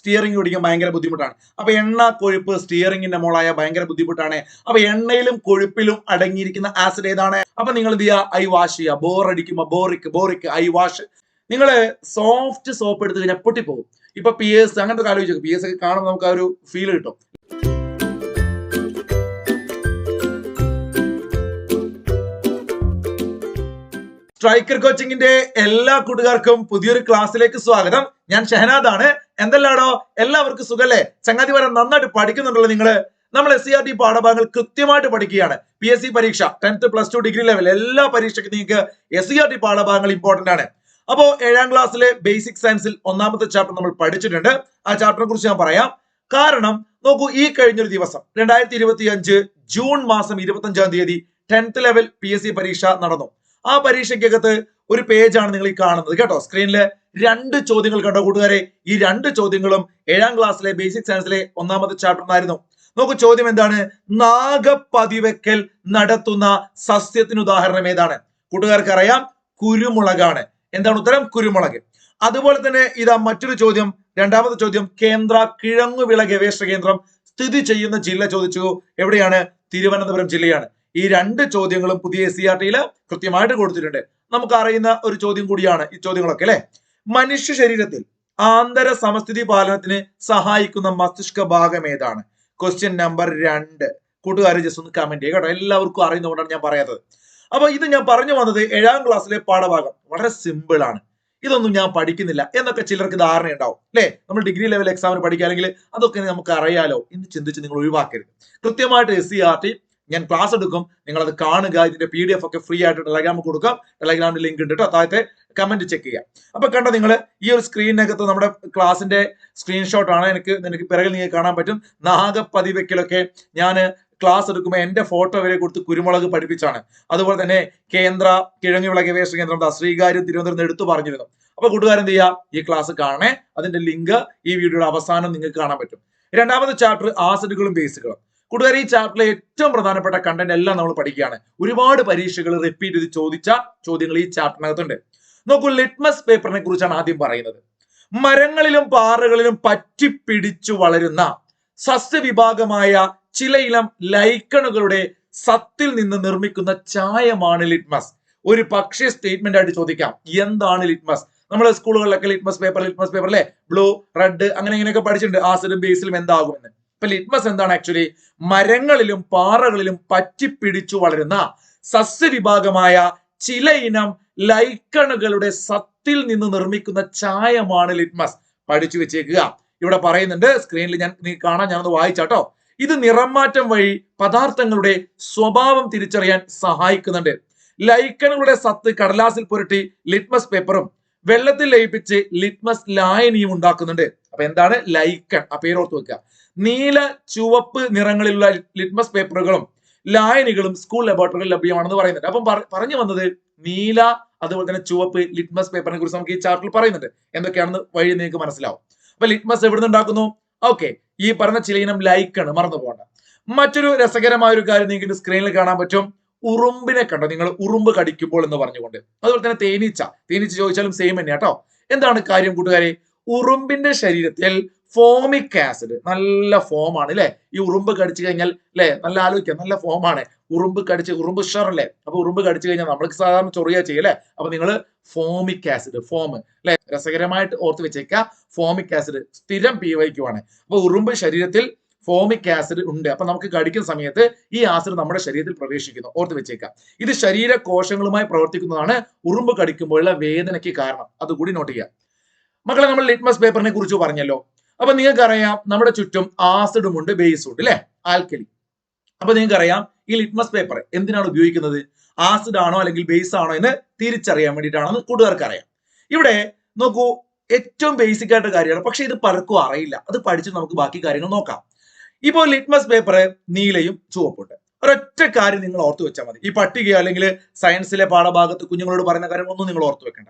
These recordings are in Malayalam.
സ്റ്റിയറിംഗ് പിടിക്കാൻ ഭയങ്കര ബുദ്ധിമുട്ടാണ്. അപ്പൊ എണ്ണ കൊഴുപ്പ് സ്റ്റിയറിംഗിന്റെ മോളായ ഭയങ്കര ബുദ്ധിമുട്ടാണ്. അപ്പൊ എണ്ണയിലും കൊഴുപ്പിലും അടങ്ങിയിരിക്കുന്ന ആസിഡ് ഏതാണ്? അപ്പൊ നിങ്ങൾ എന്ത് ചെയ്യുക? ഐ വാഷ് ചെയ്യുക. ബോർ അടിക്കുമ്പോൾ ബോറിക്ക് ബോറിക്ക് ഐ വാഷ്. നിങ്ങൾ സോഫ്റ്റ് സോപ്പ് എടുത്ത് കഴിഞ്ഞാൽ പൊട്ടിപ്പോകും ഇപ്പൊ പി എസ് അങ്ങനത്തെ ആലോചിച്ചു പി എസ് ഒക്കെ കാണുമ്പോൾ നമുക്ക് ആ ഒരു ഫീൽ കിട്ടും. സ്ട്രൈക്കർ കോച്ചിങ്ങിന്റെ എല്ലാ കൂട്ടുകാർക്കും പുതിയൊരു ക്ലാസ്സിലേക്ക് സ്വാഗതം. ഞാൻ ഷഹനാദ് ആണ് എന്തെല്ലാടോ? എല്ലാവർക്കും സുഖല്ലേ? ചങ്ങാതി വരെ നന്നായിട്ട് പഠിക്കുന്നുണ്ടല്ലോ നിങ്ങൾ. നമ്മൾ എസ് സി ആർ ടി പാഠഭാഗങ്ങൾ കൃത്യമായിട്ട് പഠിക്കുകയാണ്. പി എസ് സി പരീക്ഷ tenth plus two degree level എല്ലാ പരീക്ഷയ്ക്കും നിങ്ങൾക്ക് എസ് സി ആർ ടി പാഠഭാഗങ്ങൾ ഇമ്പോർട്ടന്റ് ആണ്. അപ്പോ ഏഴാം ക്ലാസ്സിലെ ബേസിക് സയൻസിൽ ഒന്നാമത്തെ ചാപ്റ്റർ നമ്മൾ പഠിച്ചിട്ടുണ്ട്. ആ ചാപ്റ്ററിനെ കുറിച്ച് ഞാൻ പറയാം. കാരണം നോക്കൂ ഈ കഴിഞ്ഞൊരു ദിവസം രണ്ടായിരത്തി ഇരുപത്തി അഞ്ച് ജൂൺ മാസം ഇരുപത്തി അഞ്ചാം തീയതി tenth level P S C പരീക്ഷ നടന്നു. ആ പരീക്ഷയ്ക്കകത്ത് ഒരു പേജാണ് നിങ്ങൾ ഈ കാണുന്നത്. കേട്ടോ സ്ക്രീനിൽ രണ്ട് ചോദ്യങ്ങൾ കണ്ടോ കൂട്ടുകാരെ? ഈ രണ്ട് ചോദ്യങ്ങളും ഏഴാം ക്ലാസ്സിലെ ബേസിക് സയൻസിലെ ഒന്നാമത്തെ ചാപ്റ്റർ ചാപ്റ്ററിനായിരുന്നു നോക്കൂ ചോദ്യം എന്താണ്? നാഗപ്പതിവെക്കൽ നടത്തുന്ന സസ്യത്തിന് ഉദാഹരണം ഏതാണ്? കൂട്ടുകാർക്ക് അറിയാം കുരുമുളകാണ്. എന്താണ് ഉത്തരം? കുരുമുളക്. അതുപോലെ തന്നെ ഇതാ മറ്റൊരു ചോദ്യം രണ്ടാമത്തെ ചോദ്യം കേന്ദ്ര കിഴങ്ങുവിള ഗവേഷണ കേന്ദ്രം സ്ഥിതി ചെയ്യുന്ന ജില്ല ചോദിച്ചു. എവിടെയാണ്? തിരുവനന്തപുരം ജില്ലയാണ്. ഈ രണ്ട് ചോദ്യങ്ങളും പുതിയ എസ് സി ആർ ടിയിൽ കൃത്യമായിട്ട് കൊടുത്തിട്ടുണ്ട്. നമുക്ക് അറിയുന്ന ഒരു ചോദ്യം കൂടിയാണ് ഈ ചോദ്യങ്ങളൊക്കെ അല്ലെ? മനുഷ്യ ശരീരത്തിൽ ആന്തര സമസ്ഥിതി പാലനത്തിന് സഹായിക്കുന്ന മസ്തിഷ്ക ഭാഗം ഏതാണ്? ക്വസ്റ്റ്യൻ നമ്പർ രണ്ട്. കൂട്ടുകാർ ജസ്റ്റ് ഒന്ന് കമന്റ് ചെയ്യുക കേട്ടോ. എല്ലാവർക്കും അറിയുന്നതുകൊണ്ടാണ് ഞാൻ പറയാത്തത്. അപ്പൊ ഇത് ഞാൻ പറഞ്ഞു വന്നത് ഏഴാം ക്ലാസ്സിലെ പാഠഭാഗം. വളരെ സിമ്പിൾ ആണ്. ഇതൊന്നും ഞാൻ പഠിക്കുന്നില്ല എന്നൊക്കെ ചിലർക്ക് ധാരണ ഉണ്ടാവും അല്ലെ? നമ്മൾ ഡിഗ്രി ലെവൽ എക്സാമിന് പഠിക്കുക അതൊക്കെ നമുക്ക് അറിയാലോ എന്ന് ചിന്തിച്ച് നിങ്ങൾ ഒഴിവാക്കരുത്. കൃത്യമായിട്ട് എസ് സി ആർ ടി ഞാൻ ക്ലാസ് എടുക്കും. നിങ്ങൾ അത് കാണുക. ഇതിന്റെ പി ഡി എഫ് ഒക്കെ ഫ്രീ ആയിട്ട് ടെലഗ്രാമിൽ കൊടുക്കാം. ടെലഗ്രാമിൽ ലിങ്ക് ഉണ്ട് കേട്ടോ താഴത്തെ കമന്റ് ചെക്ക് ചെയ്യുക. അപ്പൊ കണ്ടോ നിങ്ങൾ ഈ ഒരു സ്ക്രീനിനകത്ത് നമ്മുടെ ക്ലാസിന്റെ സ്ക്രീൻഷോട്ട് ആണ്. എനിക്ക് നിനക്ക് പിറകിൽ നിങ്ങൾക്ക് കാണാൻ പറ്റും. നാഗപ്പതിവെക്കലൊക്കെ ഞാൻ ക്ലാസ് എടുക്കുമ്പോൾ എന്റെ ഫോട്ടോ വരെ കൊടുത്ത് കുരുമുളക് പഠിപ്പിച്ചാണ്. അതുപോലെ തന്നെ കേന്ദ്ര കിഴങ്ങുവിള ഗവേഷണ കേന്ദ്രം ശ്രീകാര്യം തിരുവനന്തപുരം എടുത്തു പറഞ്ഞിരുന്നു. അപ്പൊ കൂട്ടുകാരൻ എന്ത് ചെയ്യുക ഈ ക്ലാസ് കാണണേ. അതിന്റെ ലിങ്ക് ഈ വീഡിയോയുടെ അവസാനം നിങ്ങൾക്ക് കാണാൻ പറ്റും. രണ്ടാമത്തെ ചാപ്റ്റർ ആസിഡുകളും ബേസുകളും കൂട്ടുകാർ ഈ ചാപ്റ്ററിലെ ഏറ്റവും പ്രധാനപ്പെട്ട കണ്ടന്റ് എല്ലാം നമ്മൾ പഠിക്കുകയാണ്. ഒരുപാട് പരീക്ഷകൾ റിപ്പീറ്റ് ചെയ്ത് ചോദിച്ച ചോദ്യങ്ങൾ ഈ ചാപ്റ്ററിനകത്തുണ്ട് നോക്കൂ ലിറ്റ്മസ് പേപ്പറിനെ കുറിച്ചാണ് ആദ്യം പറയുന്നത്. മരങ്ങളിലും പാറകളിലും പറ്റിപ്പിടിച്ചു വളരുന്ന സസ്യവിഭാഗമായ ചിലയിലം ലൈക്കണുകളുടെ സത്തിൽ നിന്ന് നിർമ്മിക്കുന്ന ചായമാണ് ലിറ്റ്മസ് ഒരു പക്ഷേ സ്റ്റേറ്റ്മെന്റ് ആയിട്ട് ചോദിക്കാം എന്താണ് ലിറ്റ്മസ് നമ്മൾ സ്കൂളുകളിലൊക്കെ ലിറ്റ്മസ് പേപ്പർ ലിറ്റ്മസ് പേപ്പർ അല്ലേ? ബ്ലൂ റെഡ് അങ്ങനെ ഇങ്ങനെയൊക്കെ പഠിച്ചിട്ടുണ്ട്. ആസിഡും ബേസിലും എന്താകുമെന്ന്. ലിറ്റ്മസ് എന്താണ് ആക്ച്വലി മരങ്ങളിലും പാറകളിലും പറ്റിപ്പിടിച്ചു വളരുന്ന സസ്യവിഭാഗമായ ചില ഇനം ലൈക്കണുകളുടെ സത്തിൽ നിന്ന് നിർമ്മിക്കുന്ന ചായമാണ് ലിറ്റ്മസ്. പഠിച്ചു വെച്ചേക്കുക. ഇവിടെ പറയുന്നുണ്ട് സ്ക്രീനിൽ ഞാൻ നീ കാണാൻ ഞാനൊന്ന് വായിച്ചാട്ടോ. ഇത് നിറംമാറ്റം വഴി പദാർത്ഥങ്ങളുടെ സ്വഭാവം തിരിച്ചറിയാൻ സഹായിക്കുന്നുണ്ട്. ലൈക്കണുകളുടെ സത്ത് കടലാസിൽ പുരട്ടി ലിറ്റ്മസ് പേപ്പറും വെള്ളത്തിൽ ലയിപ്പിച്ച് ലിറ്റ്മസ് ലായനിയും ഉണ്ടാക്കുന്നുണ്ട്. അപ്പൊ എന്താണ്? ലൈക്കൺ. ആ പേരോർത്ത് വെക്കുക. നീല ചുവപ്പ് നിറങ്ങളിലുള്ള ലിറ്റ്മസ് പേപ്പറുകളും ലായനികളും സ്കൂൾ ലബോറട്ടറികളിൽ ലഭ്യമാണെന്ന് പറയുന്നുണ്ട്. അപ്പം പറഞ്ഞു വന്നത് നീല അതുപോലെ തന്നെ ചുവപ്പ് ലിറ്റ്മസ് പേപ്പറിനെ കുറിച്ച് നമുക്ക് ഈ ചാർട്ടിൽ പറയുന്നുണ്ട്. എന്തൊക്കെയാണെന്ന് വഴി നിങ്ങൾക്ക് മനസ്സിലാവും. അപ്പൊ ലിറ്റ്മസ് എവിടെ ഉണ്ടാക്കുന്നു? ഓക്കെ ഈ പറഞ്ഞ ചില ഇനം ലൈക്കാണ് മറന്നു പോകണ്ട. മറ്റൊരു രസകരമായ ഒരു കാര്യം നിങ്ങൾക്ക് സ്ക്രീനിൽ കാണാൻ പറ്റും. ഉറുമ്പിനെ കണ്ടോ? നിങ്ങൾ ഉറുമ്പ് കടിക്കുമ്പോൾ എന്ന് പറഞ്ഞുകൊണ്ട്. അതുപോലെ തന്നെ തേനീച്ച. തേനീച്ച ചോദിച്ചാലും സെയിം തന്നെ കേട്ടോ. എന്താണ് കാര്യം കൂട്ടുകാരെ? ഉറുമ്പിന്റെ ശരീരത്തിൽ ഫോമിക് ആസിഡ് നല്ല ഫോമാണ് അല്ലെ ഈ ഉറുമ്പ് കടിച്ചു കഴിഞ്ഞാൽ അല്ലെ നല്ല ആലോചിക്കാം. നല്ല ഫോമാണ് ഉറുമ്പ് കടിച്ച് ഉറുമ്പ് ഷറല്ലേ അപ്പൊ ഉറുമ്പ് കടിച്ചു കഴിഞ്ഞാൽ നമ്മൾക്ക് സാധാരണ ചൊറിയ ചെയ്യല്ലേ അപ്പൊ നിങ്ങൾ ഫോമിക് ആസിഡ് ഫോം അല്ലെ രസകരമായിട്ട് ഓർത്ത് വെച്ചേക്കുക ഫോമിക് ആസിഡ് സ്ഥിരം പി വൈക്കുവാണ് അപ്പൊ ഉറുമ്പ് ശരീരത്തിൽ ഫോമിക് ആസിഡ് ഉണ്ട്. അപ്പൊ നമുക്ക് കടിക്കുന്ന സമയത്ത് ഈ ആസിഡ് നമ്മുടെ ശരീരത്തിൽ പ്രവേശിക്കുന്നു. ഓർത്ത് വെച്ചേക്കാം. ഇത് ശരീര കോശങ്ങളുമായി പ്രവർത്തിക്കുന്നതാണ് ഉറുമ്പ് കടിക്കുമ്പോഴുള്ള വേദനയ്ക്ക് കാരണം. അതുകൂടി നോട്ട് ചെയ്യാം. മക്കളെ നമ്മൾ ലിറ്റ്മസ് പേപ്പറിനെ കുറിച്ച് പറഞ്ഞല്ലോ. അപ്പൊ നിങ്ങൾക്കറിയാം നമ്മുടെ ചുറ്റും ആസിഡും ഉണ്ട് ബേസും ഉണ്ട് അല്ലെ ആൽക്കലി അപ്പൊ നിങ്ങൾക്കറിയാം ഈ ലിറ്റ്മസ് പേപ്പർ എന്തിനാണ് ഉപയോഗിക്കുന്നത്? ആസിഡ് ആണോ അല്ലെങ്കിൽ ബേസ് ആണോ എന്ന് തിരിച്ചറിയാൻ വേണ്ടിയിട്ടാണെന്ന് കൂട്ടുകാർക്ക് അറിയാം ഇവിടെ നോക്കൂ ഏറ്റവും ബേസിക് ആയിട്ട് കാര്യമാണ്. പക്ഷെ ഇത് പലർക്കും അറിയില്ല. അത് പഠിച്ച് നമുക്ക് ബാക്കി കാര്യങ്ങൾ നോക്കാം. ഇപ്പോൾ ലിറ്റ്മസ് പേപ്പർ നീലയും ചുവപ്പുണ്ട്. ഒരൊറ്റ കാര്യം നിങ്ങൾ ഓർത്തു വെച്ചാൽ മതി. ഈ പട്ടിക അല്ലെങ്കിൽ സയൻസിലെ പാഠഭാഗത്ത് കുഞ്ഞുങ്ങളോട് പറയുന്ന കാര്യങ്ങളൊന്നും നിങ്ങൾ ഓർത്തു വെക്കേണ്ട.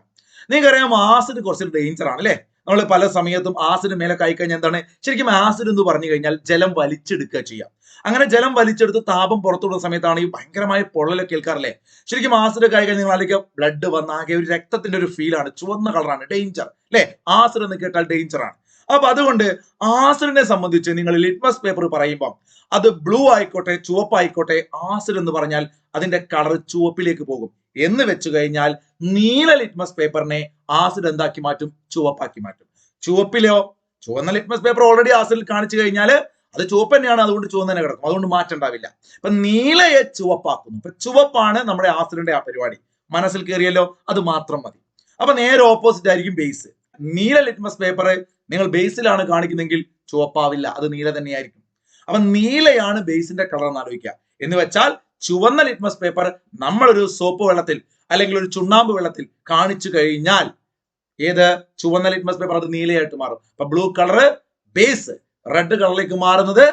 നിങ്ങൾക്കറിയാം ആസിഡ് കുറച്ച് ഡേഞ്ചർ ആണ് അല്ലേ നമ്മൾ പല സമയത്തും ആസിഡ് മേലെ കഴിക്കഴിഞ്ഞാൽ എന്താണ്? ശരിക്കും ആസിഡ് എന്ന് പറഞ്ഞു കഴിഞ്ഞാൽ ജലം വലിച്ചെടുക്കുക ചെയ്യാം. അങ്ങനെ ജലം വലിച്ചെടുത്ത് താപം പുറത്തുവിടുന്ന സമയത്താണ് ഈ ഭയങ്കരമായ പൊള്ളലൊക്കെ കേൾക്കാറില്ലേ? ശരിക്കും ആസിഡ് കഴിഞ്ഞാൽ നിങ്ങൾ അല്ലെങ്കിൽ ബ്ലഡ് വന്ന ആകെ ഒരു രക്തത്തിന്റെ ഒരു ഫീലാണ് ചുവന്ന കളറാണ് ഡേഞ്ചർ അല്ലെ ആസിഡ് എന്ന് കേട്ടാൽ ഡേഞ്ചർ ആണ്. അപ്പൊ അതുകൊണ്ട് ആസിഡിനെ സംബന്ധിച്ച് നിങ്ങൾ ലിറ്റ്മസ് പേപ്പർ പറയുമ്പോൾ അത് ബ്ലൂ ആയിക്കോട്ടെ ചുവപ്പായിക്കോട്ടെ ആസിഡ് എന്ന് പറഞ്ഞാൽ അതിന്റെ കളർ ചുവപ്പിലേക്ക് പോകും. എന്ന് വെച്ചു കഴിഞ്ഞാൽ നീല ലിറ്റ്മസ് പേപ്പറിനെ ആസിഡ് എന്താക്കി മാറ്റും? ചുവപ്പാക്കി മാറ്റും. ചുവപ്പിലോ? ചുവന്ന ലിറ്റ്മസ് പേപ്പർ ഓൾറെഡി ആസിഡിൽ കാണിച്ചു കഴിഞ്ഞാൽ അത് ചുവപ്പ് തന്നെയാണ് അതുകൊണ്ട് ചുവന്ന തന്നെ കിടക്കും. അതുകൊണ്ട് മാറ്റം ഉണ്ടാവില്ല. അപ്പൊ നീലയെ ചുവപ്പാക്കുന്നു. അപ്പൊ ചുവപ്പാണ് നമ്മുടെ ആസിഡിന്റെ ആ പരിപാടി. മനസ്സിൽ കയറിയല്ലോ അത് മാത്രം മതി. അപ്പൊ നേരെ ഓപ്പോസിറ്റ് ആയിരിക്കും ബേസ് നീല ലിറ്റ്മസ് പേപ്പർ നിങ്ങൾ ബേസിലാണ് കാണിക്കുന്നെങ്കിൽ ചുവപ്പാവില്ല. അത് നീല തന്നെയായിരിക്കും. അപ്പൊ നീലയാണ് ബേസിന്റെ കളർ എന്ന് ആലോചിക്കുക. എന്ന് വെച്ചാൽ ചുവന്ന ലിറ്റ്മസ് പേപ്പർ നമ്മളൊരു സോപ്പ് വെള്ളത്തിൽ അല്ലെങ്കിൽ ഒരു ചുണ്ണാമ്പ് വെള്ളത്തിൽ കാണിച്ചു കഴിഞ്ഞാൽ ഏത്? ചുവന്ന ലിറ്റ്മസ് പേപ്പർ അത് നീലയായിട്ട് മാറും. അപ്പൊ ബ്ലൂ കളർ ബേസ് റെഡ് കളറിലേക്ക് മാറുന്നത്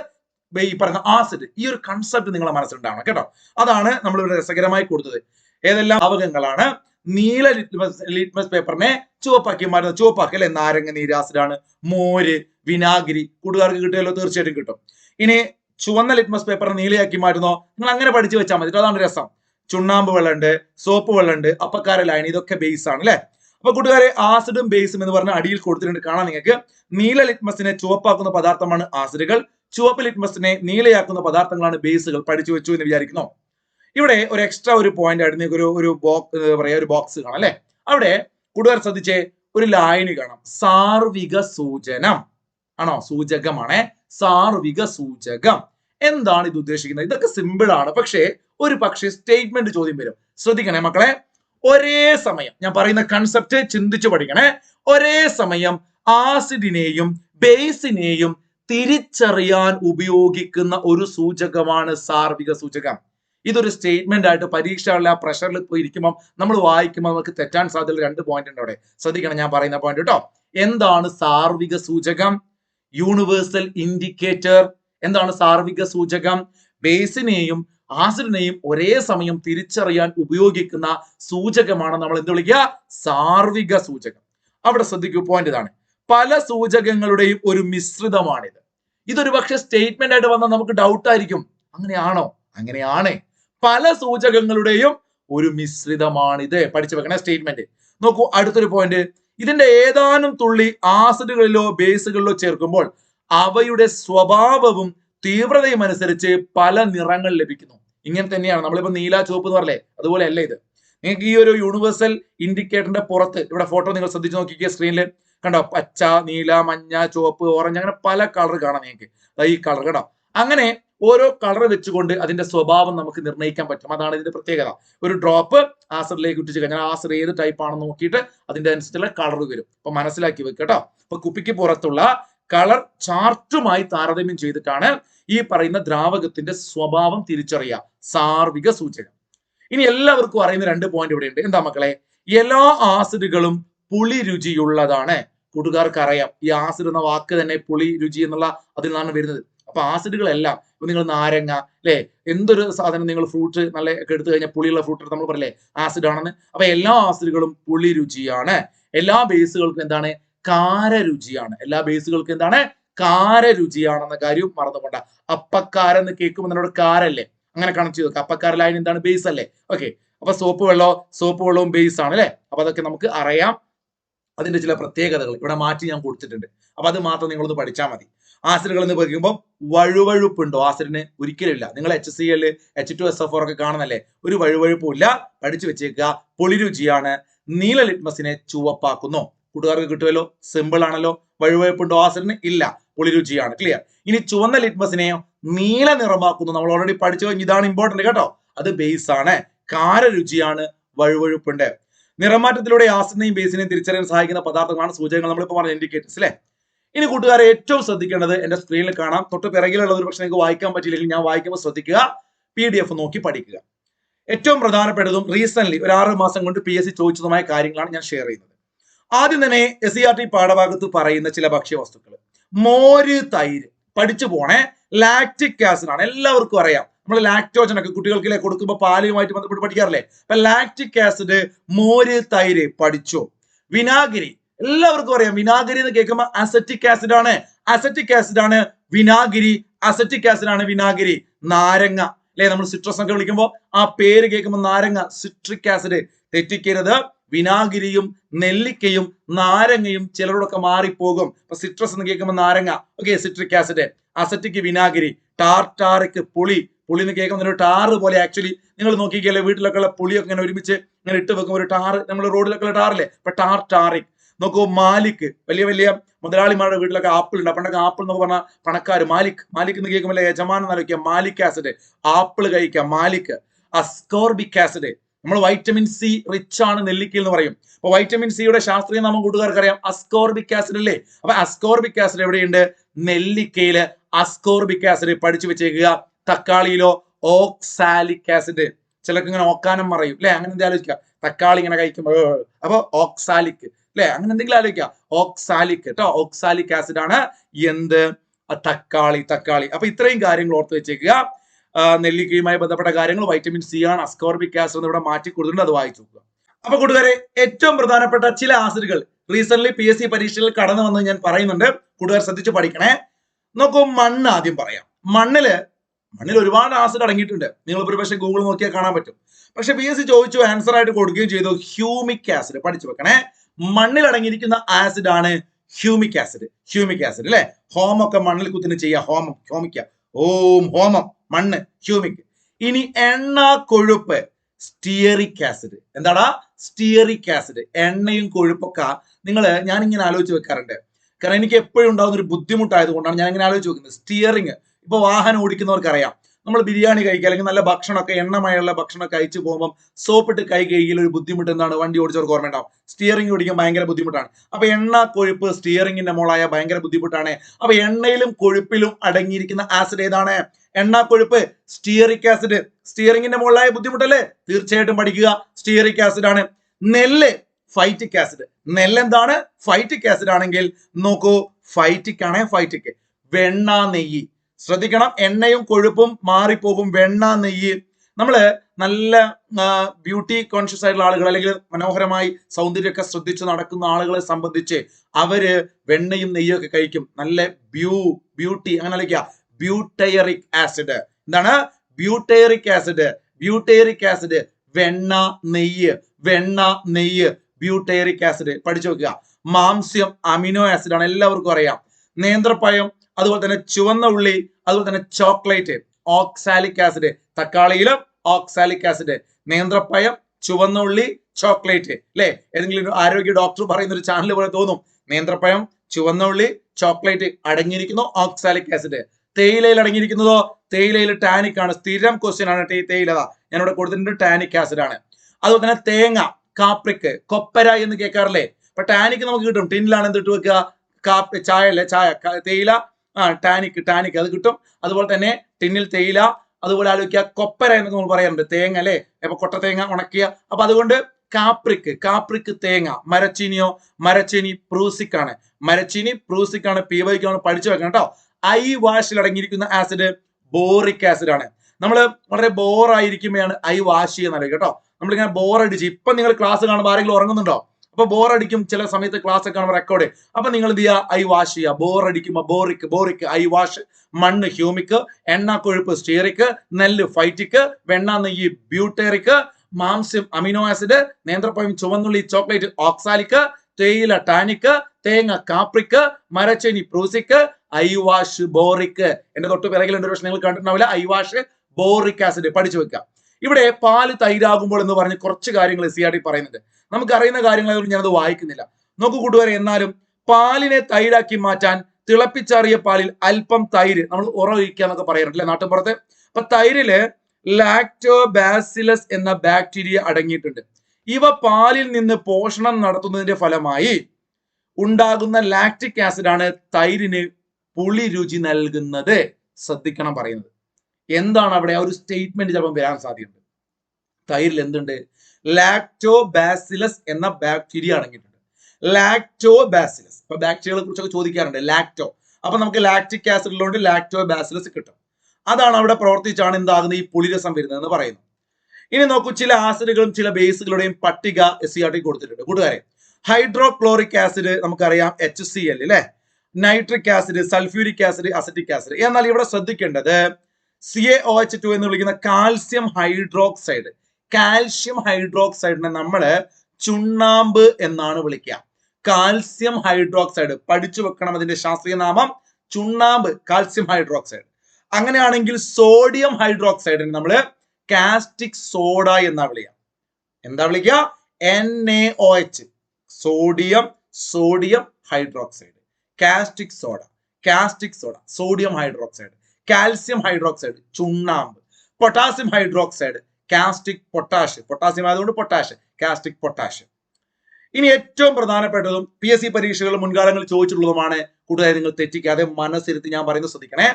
ഈ പറഞ്ഞ ആസിഡ് ഈ ഒരു കൺസെപ്റ്റ് നിങ്ങളെ മനസ്സിലുണ്ടാവണം കേട്ടോ. അതാണ് നമ്മൾ ഇവിടെ രസകരമായി കൊടുത്തത്. ഏതെല്ലാം ഭാവകങ്ങളാണ് നീല ലിറ്റ്മസ് ലിറ്റ്മസ് പേപ്പറിനെ ചുവപ്പാക്കി മാറ്റുന്നത്. ചുവപ്പാക്കി അല്ലെ? നാരങ്ങ നീര് ആസിഡാണ് മോര് വിനാഗിരി കൂട്ടുകാർക്ക് കിട്ടിയല്ലോ തീർച്ചയായിട്ടും കിട്ടും. ഇനി ചുവന്ന ലിറ്റ്മസ് പേപ്പർ നീലയാക്കി മാറ്റുന്നോ? നിങ്ങൾ അങ്ങനെ പഠിച്ചു വെച്ചാൽ മതി. അതാണ് രസം. ചുണ്ണാമ്പ് വെള്ളമുണ്ട് സോപ്പ് വെള്ളമുണ്ട് അപ്പക്കാര ലൈൻ ഇതൊക്കെ ബേസ് ആണ് അല്ലെ അപ്പൊ കൂട്ടുകാരെ ആസിഡും ബേസും എന്ന് പറഞ്ഞ അടിയിൽ കൊടുത്തിട്ടുണ്ട് കാണാൻ നിങ്ങൾക്ക്. നീല ലിറ്റ്മസിനെ ചുവപ്പാക്കുന്ന പദാർത്ഥമാണ് ആസിഡുകൾ ചുവപ്പ് ലിറ്റ്മസിനെ നീലയാക്കുന്ന പദാർത്ഥങ്ങളാണ് ബേസുകൾ പഠിച്ചു വെച്ചു എന്ന് വിചാരിക്കുന്നു. ഇവിടെ ഒരു എക്സ്ട്രാ ഒരു പോയിന്റ് ആയിട്ട് നിങ്ങൾക്ക് ഒരു ഒരു ബോക്സ് പറയാ ഒരു ബോക്സ് കാണാം അല്ലെ അവിടെ കൂടുതൽ ശ്രദ്ധിച്ചേ ഒരു ലൈന് കാണാം. സാർവിക സൂചനം. ആണോ? സൂചകമാണേ. സാർവിക സൂചകം എന്താണ് ഇത് ഉദ്ദേശിക്കുന്നത്? ഇതൊക്കെ സിമ്പിൾ ആണ്. പക്ഷേ ഒരു പക്ഷേ സ്റ്റേറ്റ്മെന്റ് ചോദ്യം വരും. ശ്രദ്ധിക്കണേ മക്കളെ. ഒരേ സമയം ഞാൻ പറയുന്ന കൺസെപ്റ്റ് ചിന്തിച്ചു പഠിക്കണേ. ഒരേ സമയം ആസിഡിനെയും ബേസിനെയും തിരിച്ചറിയാൻ ഉപയോഗിക്കുന്ന ഒരു സൂചകമാണ് സാർവിക സൂചകം ഇതൊരു സ്റ്റേറ്റ്മെന്റ് ആയിട്ട് പരീക്ഷയുള്ള പ്രഷറിൽ പോയി ഇരിക്കുമ്പോൾ നമ്മൾ വായിക്കുമ്പോൾ നമുക്ക് തെറ്റാൻ സാധ്യത രണ്ട് പോയിന്റ് ഉണ്ട് അവിടെ. ശ്രദ്ധിക്കണം ഞാൻ പറയുന്ന പോയിന്റ് കേട്ടോ എന്താണ് സാർവിക സൂചകം യൂണിവേഴ്സൽ ഇൻഡിക്കേറ്റർ എന്താണ് സാർവിക സൂചകം? ബേസിനെയും ആസിഡിനെയും ഒരേ സമയം തിരിച്ചറിയാൻ ഉപയോഗിക്കുന്ന സൂചകമാണ് നമ്മൾ എന്ത് വിളിക്കുക? സാർവിക സൂചകം. അവിടെ ശ്രദ്ധിക്കൂ പോയിന്റ് ഇതാണ്. പല സൂചകങ്ങളുടെയും ഒരു മിശ്രിതമാണിത്. ഇതൊരു പക്ഷെ സ്റ്റേറ്റ്മെന്റ് ആയിട്ട് വന്നാൽ നമുക്ക് ഡൗട്ട് ആയിരിക്കും. അങ്ങനെയാണോ? അങ്ങനെയാണ്. പല സൂചകങ്ങളുടെയും ഒരു മിശ്രിതമാണിത്. പഠിച്ചു വെക്കണേ സ്റ്റേറ്റ്മെന്റ് നോക്കൂ അടുത്തൊരു പോയിന്റ് ഇതിന്റെ ഏതാനും തുള്ളി ആസിഡുകളിലോ ബേസുകളിലോ ചേർക്കുമ്പോൾ അവയുടെ സ്വഭാവവും തീവ്രതയും അനുസരിച്ച് പല നിറങ്ങൾ ലഭിക്കുന്നു. ഇങ്ങനെ തന്നെയാണ്. നമ്മളിപ്പോ നീല ചുവപ്പ് എന്ന് പറയലേ അതുപോലെ അല്ല ഇത്. നിങ്ങൾക്ക് ഈ ഒരു യൂണിവേഴ്സൽ ഇൻഡിക്കേറ്ററിന്റെ പുറത്ത് ഇവിടെ ഫോട്ടോ നിങ്ങൾ ശ്രദ്ധിച്ചു നോക്കിക്കുക സ്ക്രീനിൽ കണ്ടോ? പച്ച നീല മഞ്ഞ ചുവപ്പ് ഓറഞ്ച് അങ്ങനെ പല കളർ കാണാം നിങ്ങൾക്ക്. ഈ കളർ കേട്ടോ അങ്ങനെ ഓരോ കളർ വെച്ചുകൊണ്ട് അതിന്റെ സ്വഭാവം നമുക്ക് നിർണയിക്കാൻ പറ്റും. അതാണ് ഇതിന്റെ പ്രത്യേകത. ഒരു ഡ്രോപ്പ് ആസറിലേക്ക് ഇട്ടിച്ച് കഴിഞ്ഞാൽ ആസർ ഏത് ടൈപ്പ് ആണെന്ന് നോക്കിയിട്ട് അതിന്റെ അനുസരിച്ചുള്ള കളർ വരും. അപ്പൊ മനസ്സിലാക്കി വെക്കുക കേട്ടോ. അപ്പൊ കുപ്പിക്ക് പുറത്തുള്ള കളർ ചാർട്ടുമായി താരതമ്യം ചെയ്തിട്ടാണ് ഈ പറയുന്ന ദ്രാവകത്തിന്റെ സ്വഭാവം തിരിച്ചറിയുക. സാർവിക സൂചകം. ഇനി എല്ലാവർക്കും അറിയുന്ന രണ്ട് പോയിന്റ് ഇവിടെ ഉണ്ട്. എന്താ മക്കളെ? എല്ലാ ആസിഡുകളും പുളി രുചിയുള്ളതാണ്. കൂട്ടുകാർക്ക് അറിയാം ഈ ആസിഡ് എന്ന വാക്ക് തന്നെ പുളി രുചി എന്നുള്ള അതിൽ നിന്നാണ് വരുന്നത്. അപ്പൊ ആസിഡുകളെല്ലാം ഇപ്പൊ നിങ്ങൾ നാരങ്ങ അല്ലെ എന്തൊരു സാധനം നിങ്ങൾ ഫ്രൂട്ട് നല്ല എടുത്തു കഴിഞ്ഞാൽ പുളിയുള്ള ഫ്രൂട്ട് നമ്മൾ പറയില്ലേ ആസിഡ് ആണെന്ന് അപ്പൊ എല്ലാ ആസിഡുകളും പുളി രുചിയാണ്. എല്ലാ ബേസുകൾക്കും എന്താണ്? കാരരുചിയാണ് എല്ലാ ബേസുകൾക്കും എന്താണ്? കാരരുചിയാണെന്ന കാര്യം മറന്നുകൊണ്ട അപ്പക്കാരെന്ന് കേൾക്കുമ്പോൾ എന്നോട് കാരല്ലേ? അങ്ങനെ കണക്ട് ചെയ്തു അപ്പക്കാരലായ എന്താണ്? ബേസ് അല്ലേ? ഓക്കെ അപ്പൊ സോപ്പ് വെള്ളമോ സോപ്പ് വെള്ളവും ബേസ് ആണ് അല്ലെ അപ്പൊ അതൊക്കെ നമുക്ക് അറിയാം. അതിന്റെ ചില പ്രത്യേകതകൾ. ഇവിടെ മാറ്റി ഞാൻ കൊടുത്തിട്ടുണ്ട്. അപ്പൊ അത് മാത്രം നിങ്ങളൊന്ന് പഠിച്ചാൽ മതി. ആസിഡുകൾ എന്ന് പറയുമ്പോൾ വഴുവഴുപ്പുണ്ടോ? ആസിഡിന് ഒരിക്കലില്ല നിങ്ങൾ H C L H two S F ഒക്കെ കാണുന്നല്ലേ ഒരു വഴുവഴുപ്പും ഇല്ല പഠിച്ചു വെച്ചേക്കുക. പൊളിരുചിയാണ്. നീല ലിറ്റ്മസിനെ ചുവപ്പാക്കുന്നു. കൂട്ടുകാർക്ക് കിട്ടുമല്ലോ? സിമ്പിൾ ആണല്ലോ. വഴുവഴുപ്പുണ്ടോ? ആസിഡിന് ഇല്ല. പുളിരുചിയാണ്. ക്ലിയർ ഇനി ചുവന്ന ലിറ്റ്മസിനെയോ നീല നിറമാക്കുന്നു. നമ്മൾ ഓൾറെഡി പഠിച്ചു കഴിഞ്ഞു. ഇതാണ് ഇമ്പോർട്ടന്റ് കേട്ടോ. അത് ബേസ് ആണ്. കാരരുചിയാണ്. വഴുവഴുപ്പുണ്ട്. നിറമാറ്റത്തിലൂടെ ആസിഡിനെയും ബേസിനെയും തിരിച്ചറിയാൻ സഹായിക്കുന്ന പദാർത്ഥങ്ങളാണ് സൂചകങ്ങൾ. നമ്മളിപ്പോൾ പറഞ്ഞ ഇൻഡിക്കേറ്റേഴ്സ് അല്ലേ ഇനി കൂട്ടുകാരെ ഏറ്റവും ശ്രദ്ധിക്കേണ്ടത് എന്റെ സ്ക്രീനിൽ കാണാം. തൊട്ട് പിറകിലുള്ളത് ഒരു പ്രശ്നം നിങ്ങൾക്ക് വായിക്കാൻ പറ്റിയില്ലെങ്കിൽ ഞാൻ വായിക്കുമ്പോൾ ശ്രദ്ധിക്കുക. പി ഡി എഫ് നോക്കി പഠിക്കുക. ഏറ്റവും പ്രധാനപ്പെട്ടതും റീസെന്റ് ഒരു ആറ് മാസം കൊണ്ട് പി എസ് സി ചോദിച്ചതുമായ കാര്യങ്ങളാണ് ഞാൻ ഷെയർ ചെയ്യുന്നത്. ആദ്യം തന്നെ എസ് സി ആർ ടി പാഠഭാഗത്ത് പറയുന്ന ചില ഭക്ഷ്യവസ്തുക്കൾ. മോര് തൈര്. പഠിച്ചു പോണേ. ലാക്റ്റിക് ആസിഡ് ആണ്. എല്ലാവർക്കും അറിയാം. നമ്മൾ ലാക്ടോജൻ ഒക്കെ കുട്ടികൾക്ക് കൊടുക്കുമ്പോൾ പാലുമായിട്ട് ബന്ധപ്പെട്ട് പഠിക്കാറില്ലേ? അപ്പൊ ലാക്റ്റിക് ആസിഡ് മോര് തൈര് പഠിച്ചു. വിനാഗിരി. എല്ലാവർക്കും അറിയാം. വിനാഗിരി എന്ന് കേൾക്കുമ്പോൾ അസറ്റിക് ആസിഡ് ആണ്. അസറ്റിക് ആസിഡ് ആണ് വിനാഗിരി. അസറ്റിക് ആസിഡ് ആണ് വിനാഗിരി. നാരങ്ങ. അല്ലെ? നമ്മൾ സിട്രസ് ഒക്കെ വിളിക്കുമ്പോൾ ആ പേര് കേൾക്കുമ്പോൾ നാരങ്ങ സിട്രിക് ആസിഡ് തെറ്റിക്കരുത്. വിനാഗിരിയും നെല്ലിക്കയും നാരങ്ങയും ചിലരോടൊക്കെ മാറിപ്പോകും. ഇപ്പൊ സിട്രസ് എന്ന് കേൾക്കുമ്പോൾ നാരങ്ങ. ഓക്കെ സിട്രിക് ആസിഡ് അസറ്റിക് വിനാഗിരി. ടാർട്ടാറിക് പുളി. പുളി എന്ന് കേൾക്കുമ്പോൾ ഒരു ടാറ് പോലെ ആക്ച്വലി നിങ്ങൾ നോക്കിക്കല്ലേ വീട്ടിലൊക്കെ ഉള്ള പുളിയൊക്കെ ഇങ്ങനെ ഒരുമിച്ച് ഇങ്ങനെ ഇട്ട് വെക്കും ഒരു ടാറ്. നമ്മൾ റോഡിലൊക്കെ ഉള്ള ടാറില്ലേ? ടാർ ടാറിക് നോക്കൂ മാലിക് വലിയ വലിയ മുതലാളിമാരുടെ വീട്ടിലൊക്കെ ആപ്പിൾ ഉണ്ട്. പണ്ടൊക്കെ ആപ്പിൾ എന്നൊക്കെ പറഞ്ഞാൽ പണക്കാർ മാലിക്. മാലിക് എന്ന് കേൾക്കുമ്പോൾ യജമാനം ആലോചിക്കുക മാലിക് ആസിഡ് ആപ്പിൾ കഴിക്കുക മാലിക്. അസ്കോർബിക് ആസിഡ് നമ്മൾ വൈറ്റമിൻ സി റിച്ച് ആണ് നെല്ലിക്കയിൽ എന്ന് പറയും. അപ്പൊ വൈറ്റമിൻ സിയുടെ ശാസ്ത്രീയ നാമം കൂട്ടുകാർക്ക് അറിയാം അസ്കോർബിക് ആസിഡ് അല്ലേ? അപ്പൊ അസ്കോർബിക് ആസിഡ് എവിടെയുണ്ട്? നെല്ലിക്കയിൽ അസ്കോർബിക് ആസിഡ് പഠിച്ചു വെച്ചേക്കുക. തക്കാളിയിലോ ഓക്സാലിക് ആസിഡ് ചിലർക്ക് ഇങ്ങനെ ഓക്കാനം പറയും. അല്ലെ? അങ്ങനെ എന്താലോചിക്കുക തക്കാളി ഇങ്ങനെ കഴിക്കുമ്പോൾ അപ്പൊ ഓക്സാലിക് അല്ലെ അങ്ങനെ എന്തെങ്കിലും ആലോചിക്കുക ഓക്സാലിക് കേട്ടോ ഓക്സാലിക് ആസിഡ് ആണ് എന്ത്? തക്കാളി തക്കാളി. അപ്പൊ ഇത്രയും കാര്യങ്ങൾ ഓർത്ത് വെച്ചേക്കുക. നെല്ലിക്കയുമായി ബന്ധപ്പെട്ട കാര്യങ്ങൾ വൈറ്റമിൻ സി ആണ് അസ്കോർബിക് ആസിഡ് ഇവിടെ മാറ്റി കൊടുത്തിട്ടുണ്ട് അത് വായിച്ചു നോക്കുക. അപ്പൊ കൂട്ടുകാരെ ഏറ്റവും പ്രധാനപ്പെട്ട ചില ആസിഡുകൾ റീസെന്റ് പി എസ് സി പരീക്ഷയിൽ കടന്നു വന്ന് ഞാൻ പറയുന്നുണ്ട്. കൂട്ടുകാർ ശ്രദ്ധിച്ച് പഠിക്കണേ. നോക്കൂ മണ്ണ് ആദ്യം പറയാം. മണ്ണിൽ മണ്ണിൽ ഒരുപാട് ആസിഡ് അടങ്ങിയിട്ടുണ്ട്. നിങ്ങൾ ഒരു പക്ഷേ ഗൂഗിൾ നോക്കിയാൽ കാണാൻ പറ്റും. പക്ഷെ പി എസ് സി ചോദിച്ചു ആൻസർ ആയിട്ട് കൊടുക്കുകയും ചെയ്തു. ഹ്യൂമിക് ആസിഡ് പഠിച്ചു വെക്കണേ. മണ്ണിൽ അടങ്ങിയിരിക്കുന്ന ആസിഡ് ആണ് ഹ്യൂമിക് ആസിഡ് ഹ്യൂമിക് ആസിഡ് അല്ലെ ഹോമൊക്കെ മണ്ണിൽ കുത്തിന് ചെയ്യുക ഹോമം ഹോമിക്ക. ഓം ഹോമം മണ്ണ് ഹ്യൂമിക് ഇനി എണ്ണ കൊഴുപ്പ് സ്റ്റിയറിക് ആസിഡ് എന്താടാ? സ്റ്റിയറിക് ആസിഡ് എണ്ണയും കൊഴുപ്പൊക്കെ നിങ്ങൾ ഞാൻ ഇങ്ങനെ ആലോചിച്ച് വെക്കാറുണ്ട്. കാരണം എനിക്ക് എപ്പോഴും ഉണ്ടാകുന്ന ഒരു ബുദ്ധിമുട്ടായത് കൊണ്ടാണ് ഞാൻ ഇങ്ങനെ ആലോചിച്ച് വെക്കുന്നത്. സ്റ്റിയറിങ് ഇപ്പൊ വാഹനം ഓടിക്കുന്നവർക്ക് അറിയാം നമ്മൾ ബിരിയാണി കഴിക്കുക അല്ലെങ്കിൽ നല്ല ഭക്ഷണമൊക്കെ എണ്ണമയുള്ള ഭക്ഷണം കഴിച്ചു പോകുമ്പോൾ സോപ്പിട്ട് കൈ കഴുകിയിൽ ഒരു ബുദ്ധിമുട്ട് എന്താണ്? വണ്ടി ഓടിച്ചവർക്ക് ഓർമ്മ ഉണ്ടാവും. സ്റ്റിയറിംഗ് ഓടിക്കാൻ ഭയങ്കര ബുദ്ധിമുട്ടാണ്. അപ്പൊ എണ്ണ കൊഴുപ്പ് സ്റ്റിയറിംഗിന്റെ മോളായ ഭയങ്കര ബുദ്ധിമുട്ടാണ്. അപ്പൊ എണ്ണയിലും കൊഴുപ്പിലും അടങ്ങിയിരിക്കുന്ന ആസിഡ് ഏതാണ്? എണ്ണ കൊഴുപ്പ് സ്റ്റിയറിക് ആസിഡ് സ്റ്റിയറിംഗിന്റെ മുകളിലായ ബുദ്ധിമുട്ടല്ലേ? തീർച്ചയായിട്ടും പഠിക്കുക. സ്റ്റിയറിക് ആസിഡ് ആണ്. നെല്ല് ഫൈറ്റിക് ആസിഡ് നെല്ല് എന്താണ്? ഫൈറ്റിക് ആസിഡ് ആണെങ്കിൽ നോക്കൂ. ഫൈറ്റിക് ആണ് ഫൈറ്റിക് വെണ്ണ നെയ്യ്. ശ്രദ്ധിക്കണം. എണ്ണയും കൊഴുപ്പും മാറിപ്പോകും. വെണ്ണ നെയ്യ്. നമ്മൾ നല്ല ബ്യൂട്ടി കോൺഷ്യസ് ആയിട്ടുള്ള ആളുകൾ അല്ലെങ്കിൽ മനോഹരമായി സൗന്ദര്യമൊക്കെ ശ്രദ്ധിച്ച് നടക്കുന്ന ആളുകളെ സംബന്ധിച്ച് അവർ വെണ്ണയും നെയ്യും ഒക്കെ കഴിക്കും. നല്ല ബ്യൂ ബ്യൂട്ടി അങ്ങനെ വിളിക്കുക ബ്യൂട്ടയറിക് ആസിഡ്. എന്താണ്? Butyric acid. Butyric acid. വെണ്ണ നെയ്യ്. വെണ്ണ നെയ്യ്. Butyric acid. പഠിച്ചു നോക്കുക. മാംസ്യം അമിനോ ആസിഡ് ആണ് എല്ലാവർക്കും അറിയാം. നേന്ത്രപ്പഴം അതുപോലെ തന്നെ ചുവന്ന ഉള്ളി അതുപോലെ തന്നെ ചോക്ലേറ്റ് ഓക്സാലിക് ആസിഡ് തക്കാളിയിലും ഓക്സാലിക് ആസിഡ് നേന്ത്രപ്പഴം ചുവന്ന ഉള്ളി ചോക്ലേറ്റ് അല്ലെ ഏതെങ്കിലും ഒരു ആരോഗ്യ ഡോക്ടർ പറയുന്ന ഒരു ചാനൽ പോലെ തോന്നും. നേന്ത്രപ്പഴം ചുവന്ന ഉള്ളി ചോക്ലേറ്റ് അടങ്ങിയിരിക്കുന്നു ഓക്സാലിക് ആസിഡ് തേയിലയിൽ അടങ്ങിയിരിക്കുന്നതോ? തേയിലയിൽ ടാനിക് ആണ്. സ്ഥിരം ക്വസ്റ്റ്യൻ ആണ് തേയില. ഞാൻ ഇവിടെ കൊടുത്തിട്ടുണ്ട് ടാനിക് ആസിഡ് ആണ്. അതുപോലെ തന്നെ തേങ്ങ കാപ്രിക്ക് കൊപ്പര എന്ന് കേൾക്കാറില്ലേ? അപ്പൊ ടാനിക് നമുക്ക് കിട്ടും. ടിന്നിലാണ് എന്ത് ഇട്ട് വെക്കുക? കാപ്പി ചായ അല്ലേ? ചായ തേയില ആ ടാനിക് ടാനിക് അത് കിട്ടും. അതുപോലെ തന്നെ ടിന്നിൽ തേയില അതുപോലെ ആലോചിക്കുക കൊപ്പര എന്നൊക്കെ നമ്മൾ പറയാറുണ്ട്. തേങ്ങ അല്ലേ? അപ്പൊ കൊട്ട തേങ്ങ ഉണക്കിയ അപ്പൊ അതുകൊണ്ട് കാപ്രിക്ക് കാപ്രിക്ക് തേങ്ങ മരച്ചീനിയോ മരച്ചീനി പ്രൂസിക്കാണ്. മരച്ചീനി പ്രൂസിക് ആണ് വൈക്കാണ് പഠിച്ചു വെക്കണം കേട്ടോ. ഐ വാഷിൽ അടങ്ങിയിരിക്കുന്ന ആസിഡ് ബോറിക് ആസിഡ് ആണ്. നമ്മൾ വളരെ ബോറായിരിക്കുമ്പോഴാണ് ഐ വാഷ് ചെയ്യുന്നത് കേട്ടോ. നമ്മളിങ്ങനെ ബോർ അടിച്ച് ഇപ്പൊ നിങ്ങൾ ക്ലാസ് കാണുമ്പോൾ ആരെങ്കിലും ഉറങ്ങുന്നുണ്ടോ? അപ്പൊ ബോറടിക്കും ചില സമയത്ത് ക്ലാസ് ഒക്കെ കാണുമ്പോൾ റെക്കോർഡ് അപ്പൊ നിങ്ങൾ എന്ത് ചെയ്യുക? ഐ വാഷ് ചെയ്യുക. Bore boric boric boric eye wash മണ്ണ് ഹ്യൂമിക്ക് എണ്ണ കൊഴുപ്പ് സ്റ്റീറിക്ക് നെല്ല് ഫൈറ്റിക്ക് വെണ്ണ നെയ്യ് ബ്യൂട്ടേറിക്ക് മാംസ്യം അമിനോ ആസിഡ് നേന്ത്രപ്പഴം ചുവന്നുള്ളി ചോക്ലേറ്റ് ഓക്സാലിക്ക് തേയില ടാനിക്ക് തേങ്ങ കാപ്രിക്ക് മരച്ചെനി പ്രൂസിക്ക് ഐ വാഷ് ബോറിക് എന്റെ തൊട്ട് പിറകിലുണ്ട് പക്ഷെ നിങ്ങൾ കണ്ടിട്ടുണ്ടാവില്ല. ഐ വാഷ് ബോറിക് ആസിഡ് പഠിച്ചു വെക്കുക. ഇവിടെ പാൽ തൈരാകുമ്പോൾ എന്ന് പറഞ്ഞ് കുറച്ച് കാര്യങ്ങൾ എസ് സി ആർ ടി പറയുന്നുണ്ട്. നമുക്ക് അറിയുന്ന കാര്യങ്ങളായതുകൊണ്ട് ഞാനത് വായിക്കുന്നില്ല. നോക്കൂ കൂട്ടുകാരെ എന്നാലും പാലിനെ തൈരാക്കി മാറ്റാൻ തിളപ്പിച്ചാറിയ പാലിൽ അല്പം തൈര് നമ്മൾ ഉറവിക്കുക എന്നൊക്കെ പറയാറുണ്ട് അല്ലെ നാട്ടിൻപുറത്ത്? അപ്പൊ തൈരിൽ ലാക്ടോബാസിലസ് എന്ന ബാക്ടീരിയ അടങ്ങിയിട്ടുണ്ട്. ഇവ പാലിൽ നിന്ന് പോഷണം നടത്തുന്നതിന്റെ ഫലമായി ഉണ്ടാകുന്ന ലാക്റ്റിക് ആസിഡ് ആണ് തൈരിന് പുളി രുചി നൽകുന്നത്. ശ്രദ്ധിക്കണം പറയുന്നത്. എന്താണ് അവിടെ ആ ഒരു സ്റ്റേറ്റ്മെന്റ് ചിലപ്പോൾ വരാൻ സാധ്യതയുണ്ട്? തൈരിൽ എന്തുണ്ട്? ലാക്ടോ ബാസിലസ് എന്ന ബാക്ടീരിയ അടങ്ങിയിട്ടുണ്ട്. ലാക്ടോ ബാസിലസ് ഇപ്പൊ ബാക്ടീരിയകളെ കുറിച്ചൊക്കെ ചോദിക്കാറുണ്ട്. ലാക്ടോ അപ്പൊ നമുക്ക് ലാക്ടിക് ആസിഡ് ഉള്ളതുകൊണ്ട് ലാക്ടോബാസിലസ് കിട്ടും. അതാണ് അവിടെ പ്രവർത്തിച്ചാണ് എന്താകുന്ന ഈ പുളിരസം വരുന്നത് എന്ന് പറയുന്നു ഇനി നോക്കൂ ചില ആസിഡുകളും ചില ബേസുകളുടെയും പട്ടിക എസ് സി ആർ ടി കൊടുത്തിട്ടുണ്ട്. കൂട്ടുകാരെ ഹൈഡ്രോക്ലോറിക് ആസിഡ് നമുക്കറിയാം എച്ച് സി എൽ അല്ലെ? Nitric acid sulphuric acid acetic acid എന്നാൽ ഇവിടെ ശ്രദ്ധിക്കേണ്ടത് C A O H two എന്ന് വിളിക്കുന്ന കാൽസ്യം ഹൈഡ്രോക്സൈഡ്. കാൽസ്യം ഹൈഡ്രോക്സൈഡിനെ നമ്മൾ ചുണ്ണാമ്പ് എന്നാണ് വിളിക്കുക. Calcium hydroxide. പഠിച്ചു വെക്കണം അതിന്റെ ശാസ്ത്രീയ നാമം. ചുണ്ണാമ്പ് കാൽസ്യം ഹൈഡ്രോക്സൈഡ്. അങ്ങനെയാണെങ്കിൽ സോഡിയം ഹൈഡ്രോക്സൈഡിന് നമ്മൾ കാസ്റ്റിക് സോഡ എന്നാ വിളിക്കുക. എന്താ വിളിക്കുക? N A O H sodium sodium hydroxide. Caustic soda. Caustic soda. Sodium hydroxide. Calcium hydroxide ചുണ്ണാമ്പ്. Potassium hydroxide caustic potash potassium ആയതുകൊണ്ട് പൊട്ടാഷ് കാസ്റ്റിക് പൊട്ടാഷ് ഇനി ഏറ്റവും പ്രധാനപ്പെട്ടതും പി എസ് സി പരീക്ഷകൾ മുൻകാലങ്ങളിൽ ചോദിച്ചിട്ടുള്ളതുമാണ് കൂടുതലായി നിങ്ങൾ തെറ്റിക്കാതെ മനസ്സിരുത്തി ഞാൻ പറയുന്നത് ശ്രദ്ധിക്കണേ.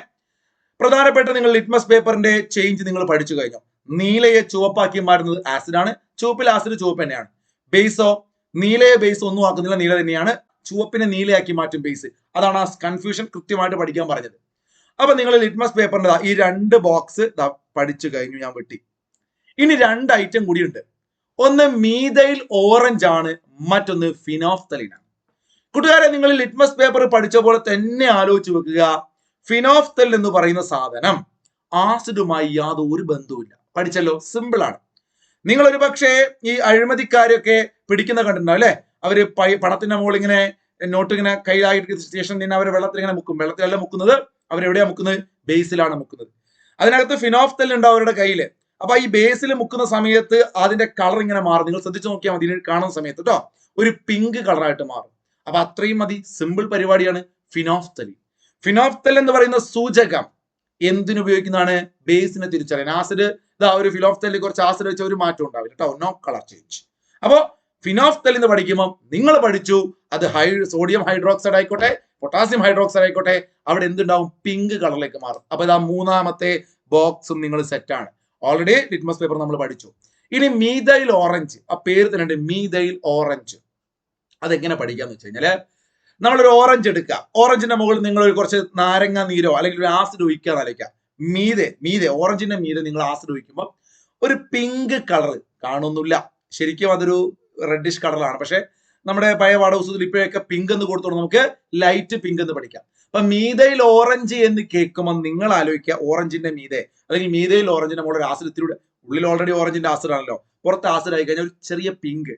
പ്രധാനപ്പെട്ട നിങ്ങൾ ലിറ്റ്മസ് പേപ്പറിന്റെ ചേഞ്ച് നിങ്ങൾ പഠിച്ചു കഴിഞ്ഞു. നീലയെ ചുവപ്പാക്കി മാറ്റുന്നത് ആസിഡ് ആണ്. ചുവപ്പിൽ ആസിഡ് ചുവപ്പ് തന്നെയാണ്. ബേസോ നീലയെ ബേസ് ഒന്നും ആക്കുന്നില്ല. നീല തന്നെയാണ്. ചുവപ്പിനെ നീലയാക്കി മാറ്റും ബേസ് അതാണ് ആ കൺഫ്യൂഷൻ കൃത്യമായിട്ട് പഠിക്കാൻ പറഞ്ഞത്. അപ്പൊ നിങ്ങൾ ലിറ്റ്മസ് പേപ്പറിന്റെ ഈ രണ്ട് ബോക്സ് പഠിച്ചു കഴിഞ്ഞു ഞാൻ വെട്ടി. ഇനി രണ്ട് ഐറ്റം കൂടിയുണ്ട്. ഒന്ന് മീതയിൽ ഓറഞ്ച് ആണ് മറ്റൊന്ന് ഫിനോഫ്തലിൻ ആണ്. കൂട്ടുകാരെ നിങ്ങൾ ലിറ്റ്മസ് പേപ്പർ പഠിച്ച പോലെ തന്നെ ആലോചിച്ച് വെക്കുക. ഫിനോഫ്തൽ എന്ന് പറയുന്ന സാധനം ആസിഡുമായി യാതൊരു ബന്ധവുമില്ല പഠിച്ചല്ലോ സിമ്പിൾ ആണ്. നിങ്ങൾ ഒരു പക്ഷേ ഈ അഴിമതിക്കാരൊക്കെ പിടിക്കുന്ന കണ്ടിട്ടുണ്ടാവും അല്ലെ? അവർ പണത്തിന്റെ മുകളിൽ ഇങ്ങനെ നോട്ട് ഇങ്ങനെ കയ്യിലായിട്ട് ശേഷം തന്നെ അവർ വെള്ളത്തിൽ ഇങ്ങനെ മുക്കും. വെള്ളത്തിലല്ല മുക്കുന്നത്. അവരെവിടെയാ മുക്കുന്നത്? ബേസിലാണ് മുക്കുന്നത്. അതിനകത്ത് ഫിനോഫ്തൽ ഉണ്ട് അവരുടെ കയ്യിൽ അപ്പൊ ഈ ബേസിൽ മുക്കുന്ന സമയത്ത് അതിന്റെ കളർ ഇങ്ങനെ മാറും. നിങ്ങൾ ശ്രദ്ധിച്ചു നോക്കിയാൽ മതി. കാണുന്ന സമയത്ത് കേട്ടോ. ഒരു പിങ്ക് കളറായിട്ട് മാറും. അപ്പൊ അത്രയും മതി. സിമ്പിൾ പരിപാടിയാണ് ഫിനോഫ്തലി ഫിനോഫ്തൽ എന്ന് പറയുന്ന സൂചകം എന്തിനുപയോഗിക്കുന്നതാണ് ബേസിനെ തിരിച്ചറിയാൻ. ആസിഡ് ഇതാ ഒരു ഫിനോഫ്തലിൽ കുറച്ച് ആസിഡ് വെച്ച ഒരു മാറ്റം ഉണ്ടാവില്ല കേട്ടോ. നോ കളർ ചേഞ്ച് അപ്പോ ഫിനോഫ്തൽ എന്ന് പഠിക്കുമ്പോൾ നിങ്ങൾ പഠിച്ചു അത് ഹൈ സോഡിയം ഹൈഡ്രോക്സൈഡ് ആയിക്കോട്ടെ പൊട്ടാസ്യം ഹൈഡ്രോക്സൈഡ് ആയിക്കോട്ടെ അവിടെ എന്തുണ്ടാവും? പിങ്ക് കളറിലേക്ക് മാറും. അപ്പൊ ഇതാ മൂന്നാമത്തെ ബോക്സും നിങ്ങൾ സെറ്റാണ് ഓൾറെഡി ലിറ്റ്മസ് പേപ്പർ നമ്മൾ പഠിച്ചു. ഇനി മീതയിൽ ഓറഞ്ച് ആ പേര് തന്നെ മീതയിൽ ഓറഞ്ച് അതെങ്ങനെ പഠിക്കാന്ന് വെച്ച് കഴിഞ്ഞാൽ നമ്മളൊരു ഓറഞ്ച് എടുക്കുക. ഓറഞ്ചിന്റെ മുകളിൽ നിങ്ങൾ കുറച്ച് നാരങ്ങ നീരോ അല്ലെങ്കിൽ ഒരു ആസിഡ് ഒഴിക്കുക നനയ്ക്കുക മീതെ മീതെ ഓറഞ്ചിന്റെ മീതെ നിങ്ങൾ ആസിഡ് ഒഴിക്കുമ്പോൾ ഒരു പിങ്ക് കളർ കാണുന്നില്ല. ശരിക്കും അതൊരു റെഡിഷ് കളറാണ് പക്ഷെ നമ്മുടെ പഴയ പാഠപുസ്തകത്തിൽ ഇപ്പോഴൊക്കെ പിങ്ക് എന്ന് കൊടുത്തോളൂ നമുക്ക് ലൈറ്റ് പിങ്ക് എന്ന് പഠിക്കാം. അപ്പൊ മീതയിൽ ഓറഞ്ച് എന്ന് കേൾക്കുമ്പോൾ നിങ്ങൾ ആലോചിക്കുക ഓറഞ്ചിന്റെ മീതെ അല്ലെങ്കിൽ മീതയിൽ ഓറഞ്ചിന്റെ മുകളിൽ ആസിഡ് ഇത്തിരി ഉള്ളിൽ ഓൾറെഡി ഓറഞ്ചിന്റെ ആസിഡ് ആണല്ലോ. പുറത്ത് ആസിഡ് ആയി കഴിഞ്ഞാൽ ഒരു ചെറിയ പിങ്ക്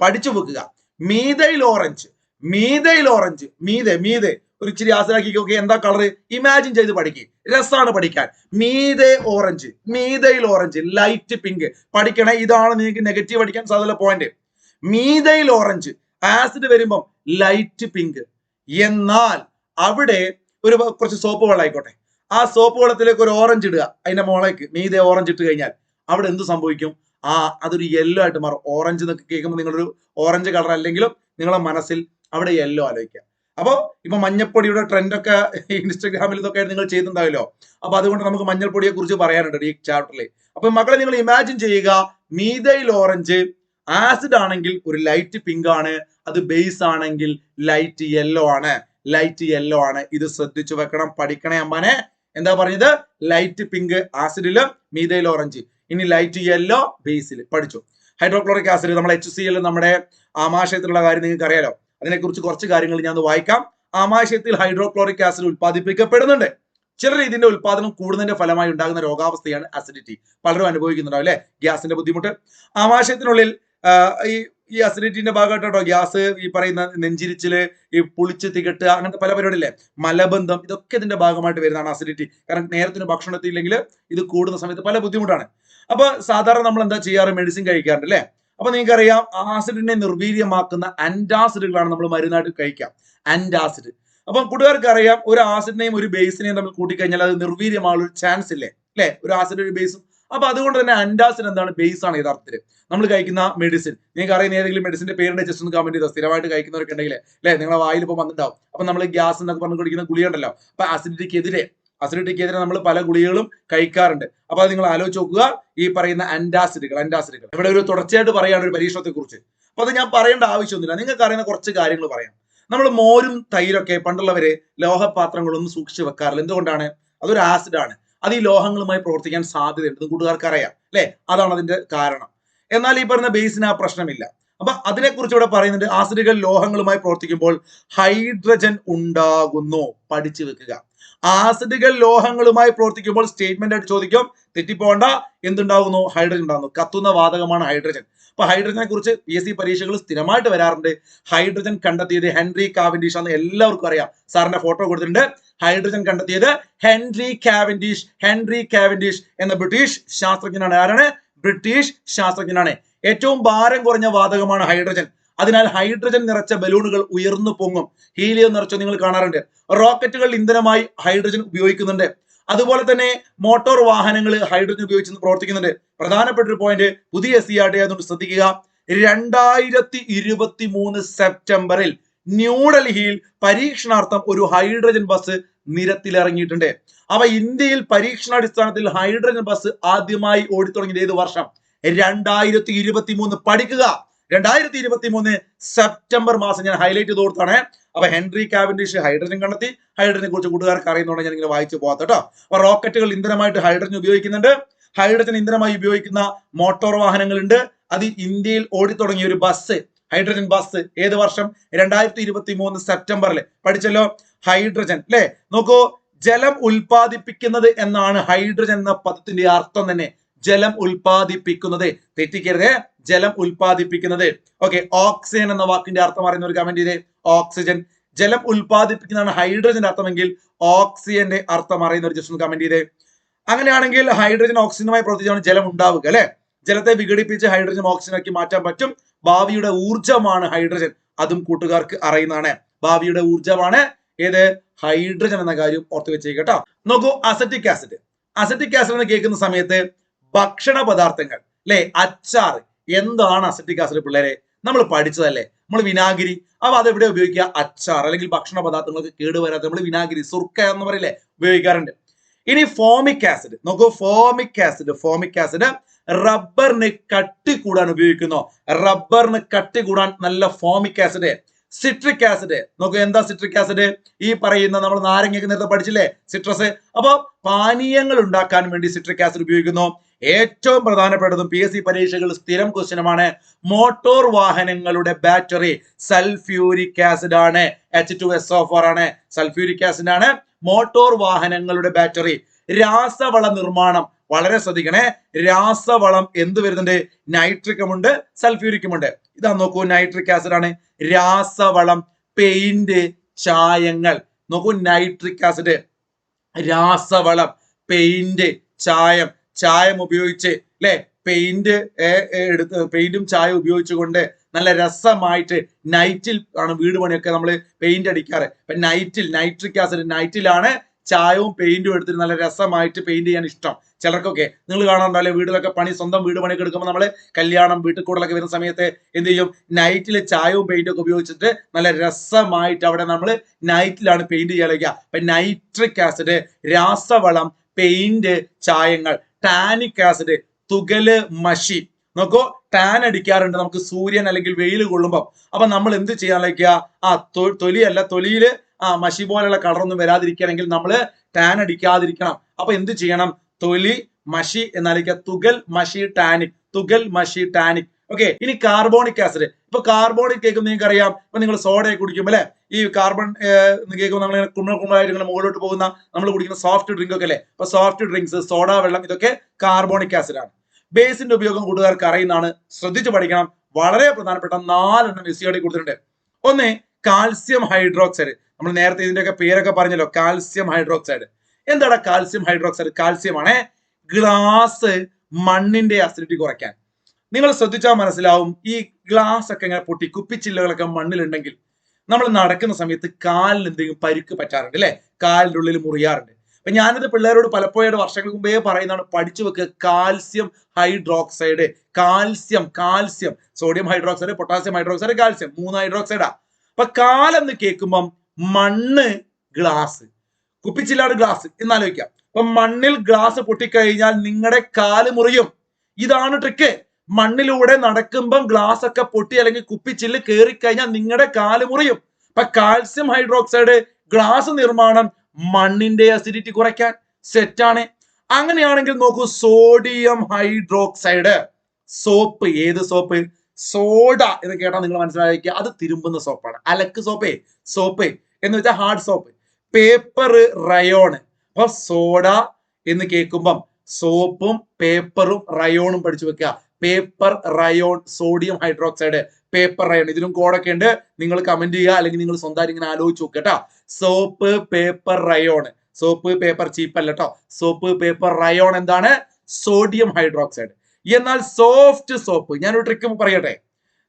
പഠിച്ചു വെക്കുക. മീതയിൽ ഓറഞ്ച് മീതയിൽ ഓറഞ്ച് മീതെ മീതെ. ഒരു ഇച്ചിരി നോക്കി എന്താ കളർ ഇമാജിൻ ചെയ്ത് പഠിക്കുക രസമാണ് പഠിക്കാൻ. മീതെ ഓറഞ്ച് മീതയിൽ ഓറഞ്ച് ലൈറ്റ് പിങ്ക് പഠിക്കണേ ഇതാണ് നിങ്ങൾക്ക് നെഗറ്റീവ് പഠിക്കാൻ സാധ്യത പോയിന്റ് മീതയിൽ ഓറഞ്ച് ആസിഡ് വരുമ്പം ലൈറ്റ് പിങ്ക് എന്നാൽ അവിടെ ഒരു കുറച്ച് സോപ്പ് വെള്ളം ആയിക്കോട്ടെ. ആ സോപ്പ് വെള്ളത്തിലേക്ക് ഒരു ഓറഞ്ച് ഇടുക. അതിന്റെ മോളേക്ക് മീതെ ഓറഞ്ച് ഇട്ട് കഴിഞ്ഞാൽ അവിടെ എന്ത് സംഭവിക്കും? ആ അതൊരു യെല്ലോ ആയിട്ട് മാറും. ഓറഞ്ച് എന്നൊക്കെ കേൾക്കുമ്പോൾ നിങ്ങളൊരു ഓറഞ്ച് കളർ അല്ലെങ്കിലും നിങ്ങളെ മനസ്സിൽ അവിടെ യെല്ലോ ആലോചിക്കുക. അപ്പോൾ ഇപ്പൊ മഞ്ഞപ്പൊടിയുടെ ട്രെൻഡൊക്കെ ഇൻസ്റ്റഗ്രാമിൽ ഇതൊക്കെ നിങ്ങൾ ചെയ്തിട്ടുണ്ടാവില്ലോ. അപ്പൊ അതുകൊണ്ട് നമുക്ക് മഞ്ഞൾപ്പൊടിയെ കുറിച്ച് പറയാനുണ്ട് ഈ ചാപ്റ്ററിൽ അപ്പൊ മക്കളെ നിങ്ങൾ ഇമാജിൻ ചെയ്യുക. മീതയിൽ ഓറഞ്ച് ആസിഡ് ആണെങ്കിൽ ഒരു ലൈറ്റ് പിങ്ക് ആണ് അത് ബേസ് ആണെങ്കിൽ ലൈറ്റ് യെല്ലോ ആണ്. ലൈറ്റ് യെല്ലോ ആണ്. ഇത് ശ്രദ്ധിച്ചു വെക്കണം പഠിക്കണേ അമ്മാനെ. എന്താ പറഞ്ഞത്? ലൈറ്റ് പിങ്ക് ആസിഡിലും മീതയിൽ ഓറഞ്ച് ഇനി ലൈറ്റ് യെല്ലോ ബേസിൽ പഠിച്ചു. ഹൈഡ്രോക്ലോറിക് ആസിഡ് നമ്മുടെ എച്ച് സി എൽ നമ്മുടെ ആമാശയത്തിലുള്ള കാര്യം നിങ്ങൾക്ക് അറിയാലോ. അതിനെക്കുറിച്ച് കുറച്ച് കാര്യങ്ങൾ ഞാൻ വായിക്കാം. ആമാശയത്തിൽ ഹൈഡ്രോക്ലോറിക് ആസിഡ് ഉത്പാദിപ്പിക്കപ്പെടുന്നുണ്ട് ചിലർ ഇതിന്റെ ഉത്പാദനം കൂടുന്നതിന്റെ ഫലമായി ഉണ്ടാകുന്ന രോഗാവസ്ഥയാണ് അസിഡിറ്റി പലരും അനുഭവിക്കുന്നുണ്ടാവും അല്ലെ? ഗ്യാസിന്റെ ബുദ്ധിമുട്ട്. ആമാശയത്തിനുള്ളിൽ ഈ ഈ അസിഡിറ്റിന്റെ ഭാഗമായിട്ടോ ഗ്യാസ് ഈ പറയുന്ന നെഞ്ചിരിച്ചിൽ ഈ പുളിച്ച് തികട്ട് അങ്ങനത്തെ പല പരിപാടിയില്ലേ? മലബന്ധം ഇതൊക്കെ ഇതിന്റെ ഭാഗമായിട്ട് വരുന്നതാണ് അസിഡിറ്റി കാരണം നേരത്തിന് ഭക്ഷണം എത്തിയില്ലെങ്കിൽ ഇത് കൂടുന്ന സമയത്ത് പല ബുദ്ധിമുട്ടാണ്. അപ്പൊ സാധാരണ നമ്മൾ എന്താ ചെയ്യാറ്? മെഡിസിൻ കഴിക്കാറുണ്ട് അല്ലേ? അപ്പൊ നിങ്ങൾക്കറിയാം ആസിഡിനെ നിർവീര്യമാക്കുന്ന ആന്റാസിഡുകളാണ് നമ്മൾ മരുന്നായിട്ട് കഴിക്കാം ആന്റാസിഡ് അപ്പം കൂട്ടുകാർക്ക് അറിയാം ഒരു ആസിഡിനെയും ഒരു ബേസിനെയും നമ്മൾ കൂട്ടിക്കഴിഞ്ഞാൽ അത് നിർവീര്യമായുള്ള ഒരു ചാൻസ് ഇല്ലേ? അല്ലെ? ഒരു ആസിഡ് ഒരു ബേസും അപ്പൊ അതുകൊണ്ട് തന്നെ അൻഡാസിൻ എന്താണ് ബേസ് ആണ് യഥാർത്ഥത്തിൽ നമ്മൾ കഴിക്കുന്ന മെഡിസിൻ നിങ്ങൾക്ക് അറിയുന്ന ഏതെങ്കിലും മെഡിസിന്റെ പേരുടെ ജസ്റ്റ് ഒന്ന് കമന്റ് ചെയ്തോ? സ്ഥിരമായിട്ട് കഴിക്കുന്നവർക്ക് ഉണ്ടെങ്കിൽ അല്ലെ? നിങ്ങളുടെ വായിൽ ഇപ്പൊ വന്നിട്ടുണ്ടാവും. അപ്പൊ നമ്മൾ ഗ്യാസ് എന്നൊക്കെ പറഞ്ഞു കുടിക്കുന്ന ഗുളിക ഉണ്ടല്ലോ. അപ്പൊ അസിഡിറ്റിക്കെതിരെ അസിഡിറ്റിക്കെതിരെ നമ്മൾ പല ഗുളികളും കഴിക്കാറുണ്ട്. അപ്പൊ അത് നിങ്ങൾ ആലോചിച്ച് നോക്കുക. ഈ പറയുന്ന അൻഡാസിഡുകൾ അൻഡാസിഡുകൾ. ഇവിടെ ഒരു തുടർച്ചയായിട്ട് പറയാണ് ഒരു പരീക്ഷണത്തെ കുറിച്ച് അപ്പൊ അത് ഞാൻ പറയേണ്ട ആവശ്യമൊന്നുമില്ല. നിങ്ങൾക്ക് അറിയുന്ന കുറച്ച് കാര്യങ്ങൾ പറയാം. നമ്മൾ മോരും തൈരൊക്കെ പണ്ടുള്ളവര് ലോഹപാത്രങ്ങളൊന്നും സൂക്ഷിച്ചു വെക്കാറില്ല. എന്തുകൊണ്ടാണ്? അതൊരു ആസിഡാണ് അത് ഈ ലോഹങ്ങളുമായി പ്രവർത്തിക്കാൻ സാധ്യതയുണ്ട്. കൂട്ടുകാർക്ക് അറിയാം അല്ലെ? അതാണ് അതിന്റെ കാരണം. എന്നാൽ ഈ പറയുന്ന ബേസിന് ആ പ്രശ്നമില്ല. അപ്പൊ അതിനെക്കുറിച്ച് ഇവിടെ പറയുന്നുണ്ട് ആസിഡുകൾ ലോഹങ്ങളുമായി പ്രവർത്തിക്കുമ്പോൾ ഹൈഡ്രജൻ ഉണ്ടാകുന്നു. പഠിച്ചു വെക്കുക. ആസിഡുകൾ ലോഹങ്ങളുമായി പ്രവർത്തിക്കുമ്പോൾ സ്റ്റേറ്റ്മെന്റ് ആയിട്ട് ചോദിക്കും തെറ്റിപ്പോണ്ട എന്തുണ്ടാകുന്നു? ഹൈഡ്രജൻ ഉണ്ടാകുന്നു. കത്തുന്ന വാതകമാണ് ഹൈഡ്രജൻ. അപ്പൊ ഹൈഡ്രജനെ കുറിച്ച് പി എസ് സി പരീക്ഷകൾ സ്ഥിരമായിട്ട് വരാറുണ്ട്. ഹൈഡ്രജൻ കണ്ടെത്തിയത് ഹെൻറി കാവൻഡിഷ് ആണെന്ന് എല്ലാവർക്കും അറിയാം. സാറിന്റെ ഫോട്ടോ കൊടുത്തിട്ടുണ്ട്. ഹൈഡ്രജൻ കണ്ടെത്തിയത് ഹെൻറി കാവൻഡിഷ് ഹെൻറി കാവൻഡിഷ് എന്ന ബ്രിട്ടീഷ് ശാസ്ത്രജ്ഞനാണ്. ആരാണ്? ബ്രിട്ടീഷ് ശാസ്ത്രജ്ഞനാണ്. ഏറ്റവും ഭാരം കുറഞ്ഞ വാതകമാണ് ഹൈഡ്രജൻ. അതിനാൽ ഹൈഡ്രജൻ നിറച്ച ബലൂണുകൾ ഉയർന്നു പൊങ്ങും. ഹീലിയം നിറച്ച നിങ്ങൾ കാണാറുണ്ട്. റോക്കറ്റുകൾ ഇന്ധനമായി ഹൈഡ്രജൻ ഉപയോഗിക്കുന്നുണ്ട്. അതുപോലെ തന്നെ മോട്ടോർ വാഹനങ്ങൾ ഹൈഡ്രജൻ ഉപയോഗിച്ച് പ്രവർത്തിക്കുന്നുണ്ട്. പ്രധാനപ്പെട്ട ഒരു പോയിന്റ് പുതിയ എസ് സി ആർ ടി ആയതുകൊണ്ട് ശ്രദ്ധിക്കുക. രണ്ടായിരത്തി ഇരുപത്തി മൂന്ന് സെപ്റ്റംബറിൽ ന്യൂഡൽഹിയിൽ പരീക്ഷണാർത്ഥം ഒരു ഹൈഡ്രജൻ ബസ് നിരത്തിലിറങ്ങിയിട്ടുണ്ട്. അവ ഇന്ത്യയിൽ പരീക്ഷണാടിസ്ഥാനത്തിൽ ഹൈഡ്രജൻ ബസ് ആദ്യമായി ഓടിത്തുടങ്ങിയത് ഏത് വർഷം? രണ്ടായിരത്തി ഇരുപത്തി മൂന്ന് പഠിക്കുക. രണ്ടായിരത്തി ഇരുപത്തി മൂന്ന് സെപ്റ്റംബർ മാസം ഞാൻ ഹൈലൈറ്റ് ചെയ്ത് കൊടുത്താണ്. അപ്പൊ ഹെൻറി കാബിൻഡിഷ് ഹൈഡ്രജൻ കണ്ടെത്തി. ഹൈഡ്രജനെ കുറിച്ച് കൂട്ടുകാർക്ക് അറിയുന്നതുകൊണ്ട് ഞാൻ ഇങ്ങനെ വായിച്ചു പോകാത്ത കേട്ടോ. അപ്പൊ റോക്കറ്റുകൾ ഇന്ധനമായിട്ട് ഹൈഡ്രജൻ ഉപയോഗിക്കുന്നുണ്ട്. ഹൈഡ്രജൻ ഇന്ധനമായി ഉപയോഗിക്കുന്ന മോട്ടോർ വാഹനങ്ങളുണ്ട്. അത് ഇന്ത്യയിൽ ഓടിത്തുടങ്ങിയ ഒരു ബസ് ഹൈഡ്രജൻ ബസ് ഏത് വർഷം? രണ്ടായിരത്തി ഇരുപത്തി മൂന്ന് സെപ്റ്റംബറിൽ. പഠിച്ചല്ലോ? ഹൈഡ്രജൻ അല്ലെ? നോക്കൂ ജലം ഉൽപ്പാദിപ്പിക്കുന്നത് എന്നാണ് ഹൈഡ്രജൻ എന്ന പദത്തിന്റെ അർത്ഥം തന്നെ. ജലം ഉൽപ്പാദിപ്പിക്കുന്നത്. തെറ്റിക്കരുത്. ജലം ഉൽപ്പാദിപ്പിക്കുന്നത്. ഓക്കെ ഓക്സിജൻ എന്ന വാക്കിന്റെ അർത്ഥം അറിയുന്ന ഒരു കമന്റ് ചെയ്തേ. ഓക്സിജൻ ജലം ഉൽപ്പാദിപ്പിക്കുന്നതാണ് ഹൈഡ്രജന്റെ അർത്ഥമെങ്കിൽ ഓക്സിജന്റെ അർത്ഥം അറിയുന്ന ഒരു ജസ്റ്റ് കമന്റ് ചെയ്തേ. അങ്ങനെയാണെങ്കിൽ ഹൈഡ്രജൻ ഓക്സിജനുമായി പ്രവർത്തിച്ചാണ് ജലം ഉണ്ടാവുക അല്ലെ? ജലത്തെ വിഘടിപ്പിച്ച് ഹൈഡ്രജൻ ഓക്സിജനാക്കി മാറ്റാൻ പറ്റും. ഭാവിയുടെ ഊർജമാണ് ഹൈഡ്രജൻ അതും കൂട്ടുകാർക്ക് അറിയുന്നതാണ്. ഭാവിയുടെ ഊർജമാണ് ഏത്? ഹൈഡ്രജൻ എന്ന കാര്യം ഓർത്ത് വെച്ചേക്കട്ടോ നോക്കൂ അസറ്റിക് ആസിഡ് അസറ്റിക് ആസിഡ് എന്ന് കേൾക്കുന്ന സമയത്ത് ഭക്ഷണ പദാർത്ഥങ്ങൾ അല്ലെ? അച്ചാർ എന്താണ് അസറ്റിക് ആസിഡ് പിള്ളേരെ? നമ്മൾ പഠിച്ചതല്ലേ? നമ്മൾ വിനാഗിരി. അപ്പൊ അത് എവിടെ ഉപയോഗിക്കുക? അച്ചാർ അല്ലെങ്കിൽ ഭക്ഷണ പദാർത്ഥങ്ങൾക്ക് കേടുവരാത്ത നമ്മൾ വിനാഗിരി സുർക്ക എന്ന് പറയില്ലേ? ഉപയോഗിക്കാറുണ്ട്. ഇനി ഫോമിക് ആസിഡ് നോക്കൂ ഫോമിക് ആസിഡ് ഫോമിക് ആസിഡ് റബ്ബറിന് കട്ടി കൂടാൻ ഉപയോഗിക്കുന്നു. റബ്ബറിന് കട്ടി കൂടാൻ നല്ല ഫോമിക് ആസിഡ് സിട്രിക് ആസിഡ് നോക്കൂ എന്താ സിട്രിക് ആസിഡ് ഈ പറയുന്ന നമ്മൾ നാരങ്ങയൊക്കെ നേരത്തെ പഠിച്ചില്ലേ? സിട്രസ് അപ്പൊ പാനീയങ്ങൾ ഉണ്ടാക്കാൻ വേണ്ടി സിട്രിക് ആസിഡ് ഉപയോഗിക്കുന്നു. ഏറ്റവും പ്രധാനപ്പെട്ടതും പി എസ് സി പരീക്ഷകൾ സ്ഥിരം ക്വസ്റ്റ്യനുമാണ് മോട്ടോർ വാഹനങ്ങളുടെ ബാറ്ററി സൾഫ്യൂരിക് ആസിഡ് ആണ്. H two S O four ആണ്. സൾഫ്യൂരിക് ആസിഡ് ആണ്. മോട്ടോർ വാഹനങ്ങളുടെ ബാറ്ററി. രാസവള നിർമ്മാണം. വളരെ ശ്രദ്ധിക്കണേ. രാസവളം എന്ത് വരുന്നുണ്ട്? നൈട്രിക്കും ഉണ്ട് സൾഫ്യൂരിക്കും ഉണ്ട്. ഇതാ നോക്കൂ നൈട്രിക് ആസിഡ് ആണ്. രാസവളം പെയിന്റ് ചായങ്ങൾ. നോക്കൂ നൈട്രിക് ആസിഡ് രാസവളം പെയിന്റ് ചായം. ചായം ഉപയോഗിച്ച് അല്ലെ പെയിന്റ് എടുത്ത് പെയിന്റും ചായം ഉപയോഗിച്ചുകൊണ്ട് നല്ല രസമായിട്ട് നൈറ്റിൽ ആണ് വീട് പണിയൊക്കെ നമ്മൾ പെയിന്റ് അടിക്കാറ്. അപ്പൊ നൈറ്റിൽ നൈട്രിക് ആസിഡ് നൈറ്റിലാണ് ചായവും പെയിന്റും എടുത്തിട്ട് നല്ല രസമായിട്ട് പെയിന്റ് ചെയ്യാൻ ഇഷ്ടം. ചിലർക്കൊക്കെ നിങ്ങൾ കാണാറുണ്ടല്ലേ വീട്ടിലൊക്കെ പണി സ്വന്തം വീട് പണിയൊക്കെ എടുക്കുമ്പോൾ നമ്മൾ കല്യാണം വീട്ടിൽ കൂടലൊക്കെ വരുന്ന സമയത്ത് എന്ത് ചെയ്യും? നൈറ്റിൽ ചായവും പെയിന്റും ഒക്കെ ഉപയോഗിച്ചിട്ട് നല്ല രസമായിട്ട് അവിടെ നമ്മൾ നൈറ്റിലാണ് പെയിന്റ് ചെയ്യാൻ അപ്പൊ നൈട്രിക് ആസിഡ് രാസവളം പെയിന്റ് ചായങ്ങൾ ടാനിക് ആസിഡ് തുകൽ മഷി. നോക്കൂ ടാൻ അടിക്കാറുണ്ട്. നമുക്ക് സൂര്യൻ അല്ലെങ്കിൽ വെയിൽ കൊള്ളുമ്പോൾ അപ്പൊ നമ്മൾ എന്ത് ചെയ്യാൻ ആ തൊലി തൊലിയല്ല തൊലിയിൽ ആ മഷി പോലുള്ള കളറൊന്നും വരാതിരിക്കുകയാണെങ്കിൽ നമ്മൾ ടാൻ അടിക്കാതിരിക്കണം. അപ്പൊ എന്ത് ചെയ്യണം? തൊലി മഷി എന്നാലിക്ക തുകൽ മഷി ടാനിക്. തുകൽ മഷി ടാനിക്. ഓക്കെ ഇനി കാർബോണിക് ആസിഡ് ഇപ്പൊ കാർബോണിക് കേൾക്കുമ്പോൾ നിങ്ങൾക്ക് അറിയാം ഇപ്പൊ നിങ്ങൾ സോഡയൊക്കെ കുടിക്കും അല്ലെ? ഈ കാർബൺ കേൾക്കുമ്പോൾ നമ്മൾ കുമ്മ കുമ്മളായിട്ട് ഇങ്ങനെ മുകളിലോട്ട് പോകുന്ന നമ്മൾ കുടിക്കുന്ന സോഫ്റ്റ് ഡ്രിങ്ക് ഒക്കെ അല്ലെ? അപ്പൊ സോഫ്റ്റ് ഡ്രിങ്ക്സ് സോഡ വെള്ളം ഇതൊക്കെ കാർബോണിക് ആസിഡ് ആണ്. ബേസിന്റെ ഉപയോഗം കൂട്ടുകാർക്ക് അറിയുന്നതാണ്. ശ്രദ്ധിച്ചു പഠിക്കണം. വളരെ പ്രധാനപ്പെട്ട നാലെണ്ണം എസ് കൊടുത്തിട്ടുണ്ട്. ഒന്ന് കാൽസ്യം ഹൈഡ്രോക്സൈഡ് നമ്മൾ നേരത്തെ ഇതിന്റെയൊക്കെ പേരൊക്കെ പറഞ്ഞല്ലോ കാൽസ്യം ഹൈഡ്രോക്സൈഡ് എന്താണ് കാൽസ്യം ഹൈഡ്രോക്സൈഡ് കാൽസ്യം ഗ്ലാസ് മണ്ണിന്റെ അസിഡിറ്റി കുറയ്ക്കാൻ. നിങ്ങൾ ശ്രദ്ധിച്ചാൽ മനസ്സിലാവും ഈ ഗ്ലാസ് ഒക്കെ ഇങ്ങനെ പൊട്ടി കുപ്പിച്ചില്ലകളൊക്കെ മണ്ണിലുണ്ടെങ്കിൽ നമ്മൾ നടക്കുന്ന സമയത്ത് കാലിന് എന്തെങ്കിലും പരിക്ക് പറ്റാറുണ്ട് അല്ലെ? കാലിന്റെ ഉള്ളിൽ മുറിയാറുണ്ട്. അപ്പൊ ഞാനിത് പിള്ളേരോട് പലപ്പോഴും വർഷങ്ങൾക്ക് മുമ്പേ പറയുന്നതാണ് പഠിച്ചു വെക്കുക calcium hydroxide. Calcium calcium. Sodium hydroxide potassium hydroxide calcium. മൂന്ന് ഹൈഡ്രോക്സൈഡാ. അപ്പൊ കാലെന്ന് കേൾക്കുമ്പം മണ്ണ് ഗ്ലാസ് കുപ്പിച്ചില്ലാണ്ട് ഗ്ലാസ് എന്നാലോചിക്കാം. അപ്പൊ മണ്ണിൽ ഗ്ലാസ് പൊട്ടിക്കഴിഞ്ഞാൽ നിങ്ങളുടെ കാൽ മുറിയും. ഇതാണ് ട്രിക്ക് മണ്ണിലൂടെ നടക്കുമ്പം ഗ്ലാസ് ഒക്കെ പൊട്ടി അല്ലെങ്കിൽ കുപ്പിച്ചില്ല് കയറിക്കഴിഞ്ഞാൽ നിങ്ങളുടെ കാൽ മുറിയും. അപ്പൊ കാൽസ്യം ഹൈഡ്രോക്സൈഡ് ഗ്ലാസ് നിർമ്മാണം മണ്ണിന്റെ അസിഡിറ്റി കുറയ്ക്കാൻ സെറ്റാണ് അങ്ങനെയാണെങ്കിൽ നോക്കൂ സോഡിയം ഹൈഡ്രോക്സൈഡ് സോപ്പ് ഏത് സോപ്പ് സോഡ എന്ന് കേട്ടാൽ നിങ്ങൾ മനസ്സിലാക്കുക അത് തിരുമ്പുന്ന സോപ്പാണ് അലക്ക് സോപ്പേ സോപ്പ് എന്ന് വെച്ചാൽ ഹാർഡ് സോപ്പ് പേപ്പർ റയോൺ അപ്പൊ സോഡ എന്ന് കേൾക്കുമ്പം സോപ്പും പേപ്പറും റയോണും പഠിച്ചു വെക്കുക. Paper rayon sodium hydroxide paper rayon. ഇതിലും കോഡൊക്കെ ഉണ്ട്. നിങ്ങൾ കമന്റ് ചെയ്യുക. അല്ലെങ്കിൽ നിങ്ങൾ സ്വന്തമായിട്ട് ഇങ്ങനെ ആലോചിച്ച് നോക്കുക കേട്ടോ. Soap paper rayon soap paper cheap അല്ല കേട്ടോ. സോപ്പ് പേപ്പർ റയോൺ എന്താണ്? സോഡിയം ഹൈഡ്രോക്സൈഡ് എന്നാൽ സോഫ്റ്റ് സോപ്പ് ഞാനൊരു ട്രിക്ക് പറയട്ടെ.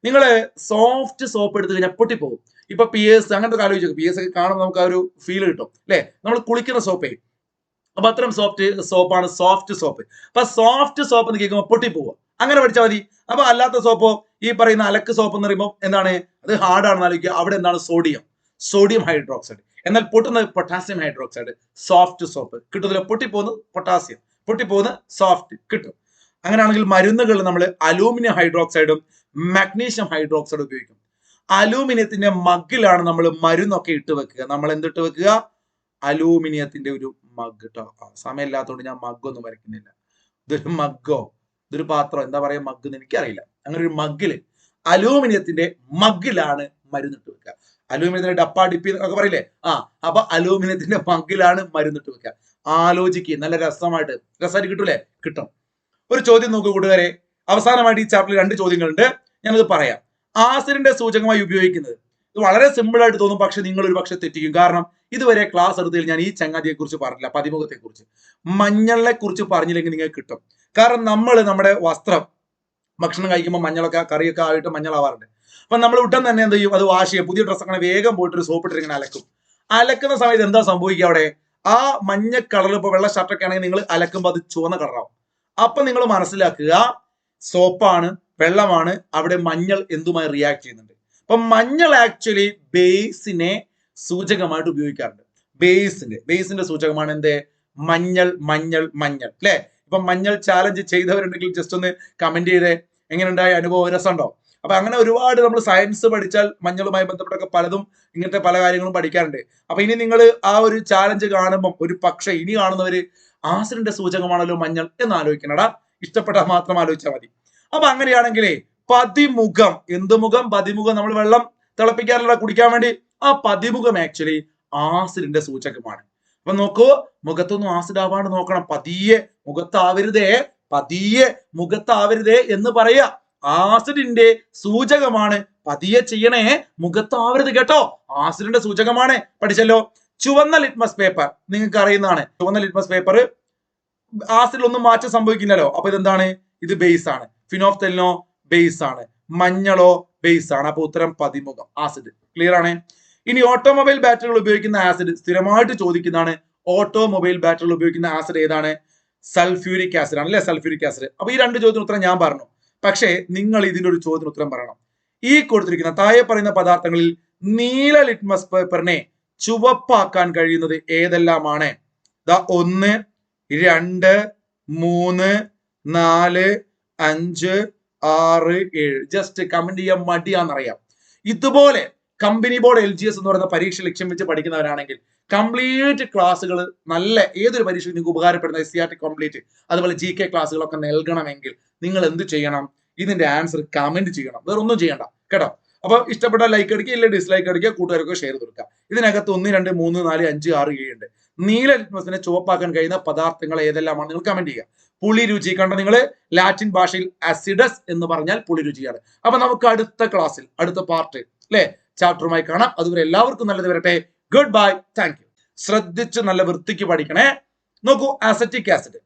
നിങ്ങൾ സോഫ്റ്റ് സോപ്പ് എടുത്ത് കഴിഞ്ഞാൽ പൊട്ടിപ്പോകും ഇപ്പൊ പി എസ് അങ്ങനത്തെ ആലോചിച്ചു പി എസ് ഒക്കെ കാണുമ്പോൾ നമുക്ക് ആ ഒരു ഫീൽ കിട്ടും. അല്ലെ? നമ്മൾ കുളിക്കുന്ന സോപ്പേ അപ്പൊ അത്തരം സോഫ്റ്റ് സോപ്പാണ് സോഫ്റ്റ് സോപ്പ് അപ്പൊ സോഫ്റ്റ് സോപ്പ് എന്ന് കേൾക്കുമ്പോൾ പൊട്ടിപ്പോവുക അങ്ങനെ പഠിച്ചാൽ മതി. അപ്പൊ അല്ലാത്ത സോപ്പോ ഈ പറയുന്ന അലക്ക് സോപ്പ് എന്ന് പറയുമ്പോൾ എന്താണ്? അത് ഹാർഡ് ആണെന്ന് ആലോചിക്കുക. അവിടെ എന്താണ്? സോഡിയം സോഡിയം ഹൈഡ്രോക്സൈഡ് എന്നാൽ പൊട്ടുന്നത് പൊട്ടാസ്യം ഹൈഡ്രോക്സൈഡ് സോഫ്റ്റ് സോപ്പ് കിട്ടുന്നില്ല പൊട്ടിപ്പോകുന്നത് പൊട്ടാസ്യം പൊട്ടിപ്പോകുന്ന സോഫ്റ്റ് കിട്ടും. അങ്ങനെയാണെങ്കിൽ മരുന്നുകൾ നമ്മൾ അലൂമിനിയം ഹൈഡ്രോക്സൈഡും മഗ്നീഷ്യം ഹൈഡ്രോക്സൈഡും ഉപയോഗിക്കും. അലൂമിനിയത്തിന്റെ മഗ്ഗിലാണ് നമ്മൾ മരുന്നൊക്കെ ഇട്ട് വെക്കുക. നമ്മൾ എന്തിട്ട് വെക്കുക? അലൂമിനിയത്തിന്റെ ഒരു മഗ് കേട്ടോ സമയമില്ലാത്തതുകൊണ്ട് ഞാൻ മഗ്ഗൊന്നും വരയ്ക്കുന്നില്ല. ഇതൊരു മഗ്ഗോ? ഇതൊരു പാത്രം എന്താ പറയാ മഗ് എന്ന് എനിക്കറിയില്ല. അങ്ങനെ ഒരു മഗ്ഗിൽ അലൂമിനിയത്തിന്റെ മഗ്ഗിലാണ് മരുന്നിട്ട് വെക്കുക. അലൂമിനിയത്തിന്റെ ഡപ്പ ഡിപ്പി എന്നൊക്കെ പറയില്ലേ? ആ അപ്പൊ അലൂമിനിയത്തിന്റെ മഗ്ഗിലാണ് മരുന്നിട്ട് വെക്കുക. ആലോചിക്കുക നല്ല രസമായിട്ട്. രസമായിട്ട് കിട്ടൂലേ? കിട്ടും. ഒരു ചോദ്യം നോക്കൂ കൂട്ടുകാരെ. അവസാനമായിട്ട് ഈ ചാപ്റ്ററിൽ രണ്ട് ചോദ്യങ്ങളുണ്ട്. ഞാനത് പറയാം. ആസിഡിന്റെ സൂചകമായി ഉപയോഗിക്കുന്നത് ഇത് വളരെ സിമ്പിൾ ആയിട്ട് തോന്നും പക്ഷെ നിങ്ങൾ ഒരു പക്ഷെ തെറ്റിക്കും. കാരണം ഇതുവരെ ക്ലാസ് എടുത്തതിൽ ഞാൻ ഈ ചങ്ങാതിയെ കുറിച്ച് പറഞ്ഞില്ല പതിമുഖത്തെ കുറിച്ച് മഞ്ഞളിനെ കുറിച്ച് പറഞ്ഞില്ലെങ്കിൽ നിങ്ങൾക്ക് കിട്ടും. കാരണം നമ്മൾ നമ്മുടെ വസ്ത്രം ഭക്ഷണം കഴിക്കുമ്പോൾ മഞ്ഞളൊക്കെ കറിയൊക്കെ ആയിട്ട് മഞ്ഞളാവാറുണ്ട്. അപ്പൊ നമ്മൾ ഉടൻ തന്നെ എന്ത് ചെയ്യും? അത് വാഷ് ചെയ്യും. പുതിയ ഡ്രസ്സ് അങ്ങനെ വേഗം പോയിട്ട് ഒരു സോപ്പ് ഇട്ടിങ്ങനെ അലക്കും. അലക്കുന്ന സമയത്ത് എന്താ സംഭവിക്കുക അവിടെ? ആ മഞ്ഞ കളർ ഇപ്പൊ വെള്ള ഷർട്ടൊക്കെ ആണെങ്കിൽ നിങ്ങൾ അലക്കുമ്പോൾ അത് ചുവന്ന കളറാവും അപ്പൊ നിങ്ങൾ മനസ്സിലാക്കുക സോപ്പാണ് വെള്ളമാണ് അവിടെ മഞ്ഞൾ എന്തുമായി റിയാക്ട് ചെയ്യുന്നുണ്ട്. അപ്പൊ മഞ്ഞൾ ആക്ച്വലി ബേസിനെ സൂചകമായിട്ട് ഉപയോഗിക്കാറുണ്ട്. ബേസിന്റെ ബേസിന്റെ സൂചകമാണ് എന്ത്? മഞ്ഞൾ മഞ്ഞൾ മഞ്ഞൾ. അല്ലെ ഇപ്പൊ മഞ്ഞൾ ചാലഞ്ച് ചെയ്തവരുണ്ടെങ്കിൽ ജസ്റ്റ് ഒന്ന് കമന്റ് ചെയ്തേ. എങ്ങനെയുണ്ടായ അനുഭവം? രസമുണ്ടോ? അപ്പൊ അങ്ങനെ ഒരുപാട് നമ്മൾ സയൻസ് പഠിച്ചാൽ മഞ്ഞളുമായി ബന്ധപ്പെട്ടൊക്കെ പലതും ഇങ്ങനത്തെ പല കാര്യങ്ങളും പഠിക്കാറുണ്ട്. അപ്പൊ ഇനി നിങ്ങൾ ആ ഒരു ചാലഞ്ച് കാണുമ്പോൾ ഒരു പക്ഷെ ഇനി കാണുന്നവര് ആസിഡിന്റെ സൂചകമാണല്ലോ മഞ്ഞൾ എന്ന് ആലോചിക്കണടാ. ഇഷ്ടപ്പെട്ടാൽ മാത്രം ആലോചിച്ചാൽ മതി. അപ്പൊ അങ്ങനെയാണെങ്കിലേ പതിമുഖം. എന്ത് മുഖം? പതിമുഖം. നമ്മൾ വെള്ളം തിളപ്പിക്കാറില്ല കുടിക്കാൻ വേണ്ടി. ആ പതിമുഖം ആക്ച്വലി ആസിഡിന്റെ സൂചകമാണ്. അപ്പൊ നോക്കൂ മുഖത്തൊന്നും ആസിഡ് ആവാണ്ട് നോക്കണം. പതിയെ മുഖത്താവരുതേ പതിയെ മുഖത്താവരുതേ എന്ന് പറയാ ആസിഡിന്റെ സൂചകമാണ്. പതിയെ ചെയ്യണേ മുഖത്താവരുത് കേട്ടോ. ആസിഡിന്റെ സൂചകമാണ്. പഠിച്ചല്ലോ. ചുവന്ന ലിറ്റ്മസ് പേപ്പർ നിങ്ങൾക്ക് അറിയുന്നതാണ്. ചുവന്ന ലിറ്റ്മസ് പേപ്പർ ആസിഡിൽ ഒന്നും മാറ്റം സംഭവിക്കില്ലല്ലോ. അപ്പൊ ഇതെന്താണ്? ഇത് ബേസ് ആണ്. ഫിനോഫ്തലിനോ ബേസ് ആണ്. മഞ്ഞളോ ബേസ് ആണ്. അപ്പൊ ഉത്തരം പതിമുഖം. ആസിഡ് ക്ലിയർ ആണ്? ഇനി ഓട്ടോമൊബൈൽ ബാറ്ററികൾ ഉപയോഗിക്കുന്ന ആസിഡ് സ്ഥിരമായിട്ട് ചോദിക്കുന്നതാണ്. ഓട്ടോമൊബൈൽ ബാറ്ററികൾ ഉപയോഗിക്കുന്ന ആസിഡ് ഏതാണ്? സൾഫ്യൂരിക് ആസിഡ് ആണ്. അല്ലെ? സൾഫ്യൂരിക് ആസിഡ് അപ്പൊ ഈ രണ്ട് ചോദ്യത്തിന് ഉത്തരം ഞാൻ പറഞ്ഞു. പക്ഷേ നിങ്ങൾ ഇതിന്റെ ഒരു ചോദ്യത്തിന് ഉത്തരം പറയണം. ഈ കൊടുത്തിരിക്കുന്ന താഴെ പറയുന്ന പദാർത്ഥങ്ങളിൽ നീല ലിറ്റ്മസ് പേപ്പറിനെ ചുവപ്പാക്കാൻ കഴിയുന്നത് ഏതെല്ലാമാണ്? ഒന്ന് രണ്ട് മൂന്ന് നാല് അഞ്ച് ആറ് ഏഴ്. ജസ്റ്റ് കമന്റ് ചെയ്യാൻ മടിയാന്നറിയാം ഇതുപോലെ company board L G S എന്ന് പറയുന്ന പരീക്ഷ ലക്ഷ്യം വെച്ച് പഠിക്കുന്നവരാണെങ്കിൽ കംപ്ലീറ്റ് ക്ലാസ്സുകൾ നല്ല ഏതൊരു പരീക്ഷ നിങ്ങൾക്ക് ഉപകാരപ്പെടുന്ന S C R T complete അതുപോലെ ജി കെ ക്ലാസ്സുകളൊക്കെ നൽകണമെങ്കിൽ നിങ്ങൾ എന്ത് ചെയ്യണം? ഇതിന്റെ ആൻസർ കമന്റ് ചെയ്യണം. വേറെ ഒന്നും ചെയ്യണ്ട. കേട്ടോ? അപ്പൊ ഇഷ്ടപ്പെട്ട ലൈക്ക് അടിക്കുക ഇല്ല ഡിസ്ലൈക്ക് അടിക്കുക കൂട്ടുകാർക്ക് ഷെയർ കൊടുക്കുക. ഇതിനകത്ത് ഒന്ന് രണ്ട് മൂന്ന് നാല് അഞ്ച് ആറ് ഏഴ് ഉണ്ട്. നീല ലിറ്റ്മസിനെ ചുവപ്പാക്കാൻ കഴിയുന്ന പദാർത്ഥങ്ങൾ ഏതെല്ലാമാണ്? നിങ്ങൾ കമന്റ് ചെയ്യുക പുളി രുചി കണ്ട നിങ്ങൾ ലാറ്റിൻ ഭാഷയിൽ അസിഡസ് എന്ന് പറഞ്ഞാൽ പുളി രുചിയാണ്. അപ്പൊ നമുക്ക് അടുത്ത ക്ലാസ്സിൽ അടുത്ത പാർട്ട് അല്ലെ ചാപ്റ്ററുമായി കാണാം. അതുവരെ എല്ലാവർക്കും നല്ലത് വരട്ടെ. ഗുഡ് ബൈ താങ്ക് യു ശ്രദ്ധിച്ച് നല്ല വൃത്തിക്ക് പഠിക്കണേ. നോക്കൂ അസറ്റിക് ആസിഡ്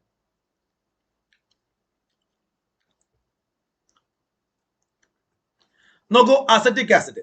നോക്കൂ അസറ്റിക് ആസിഡ്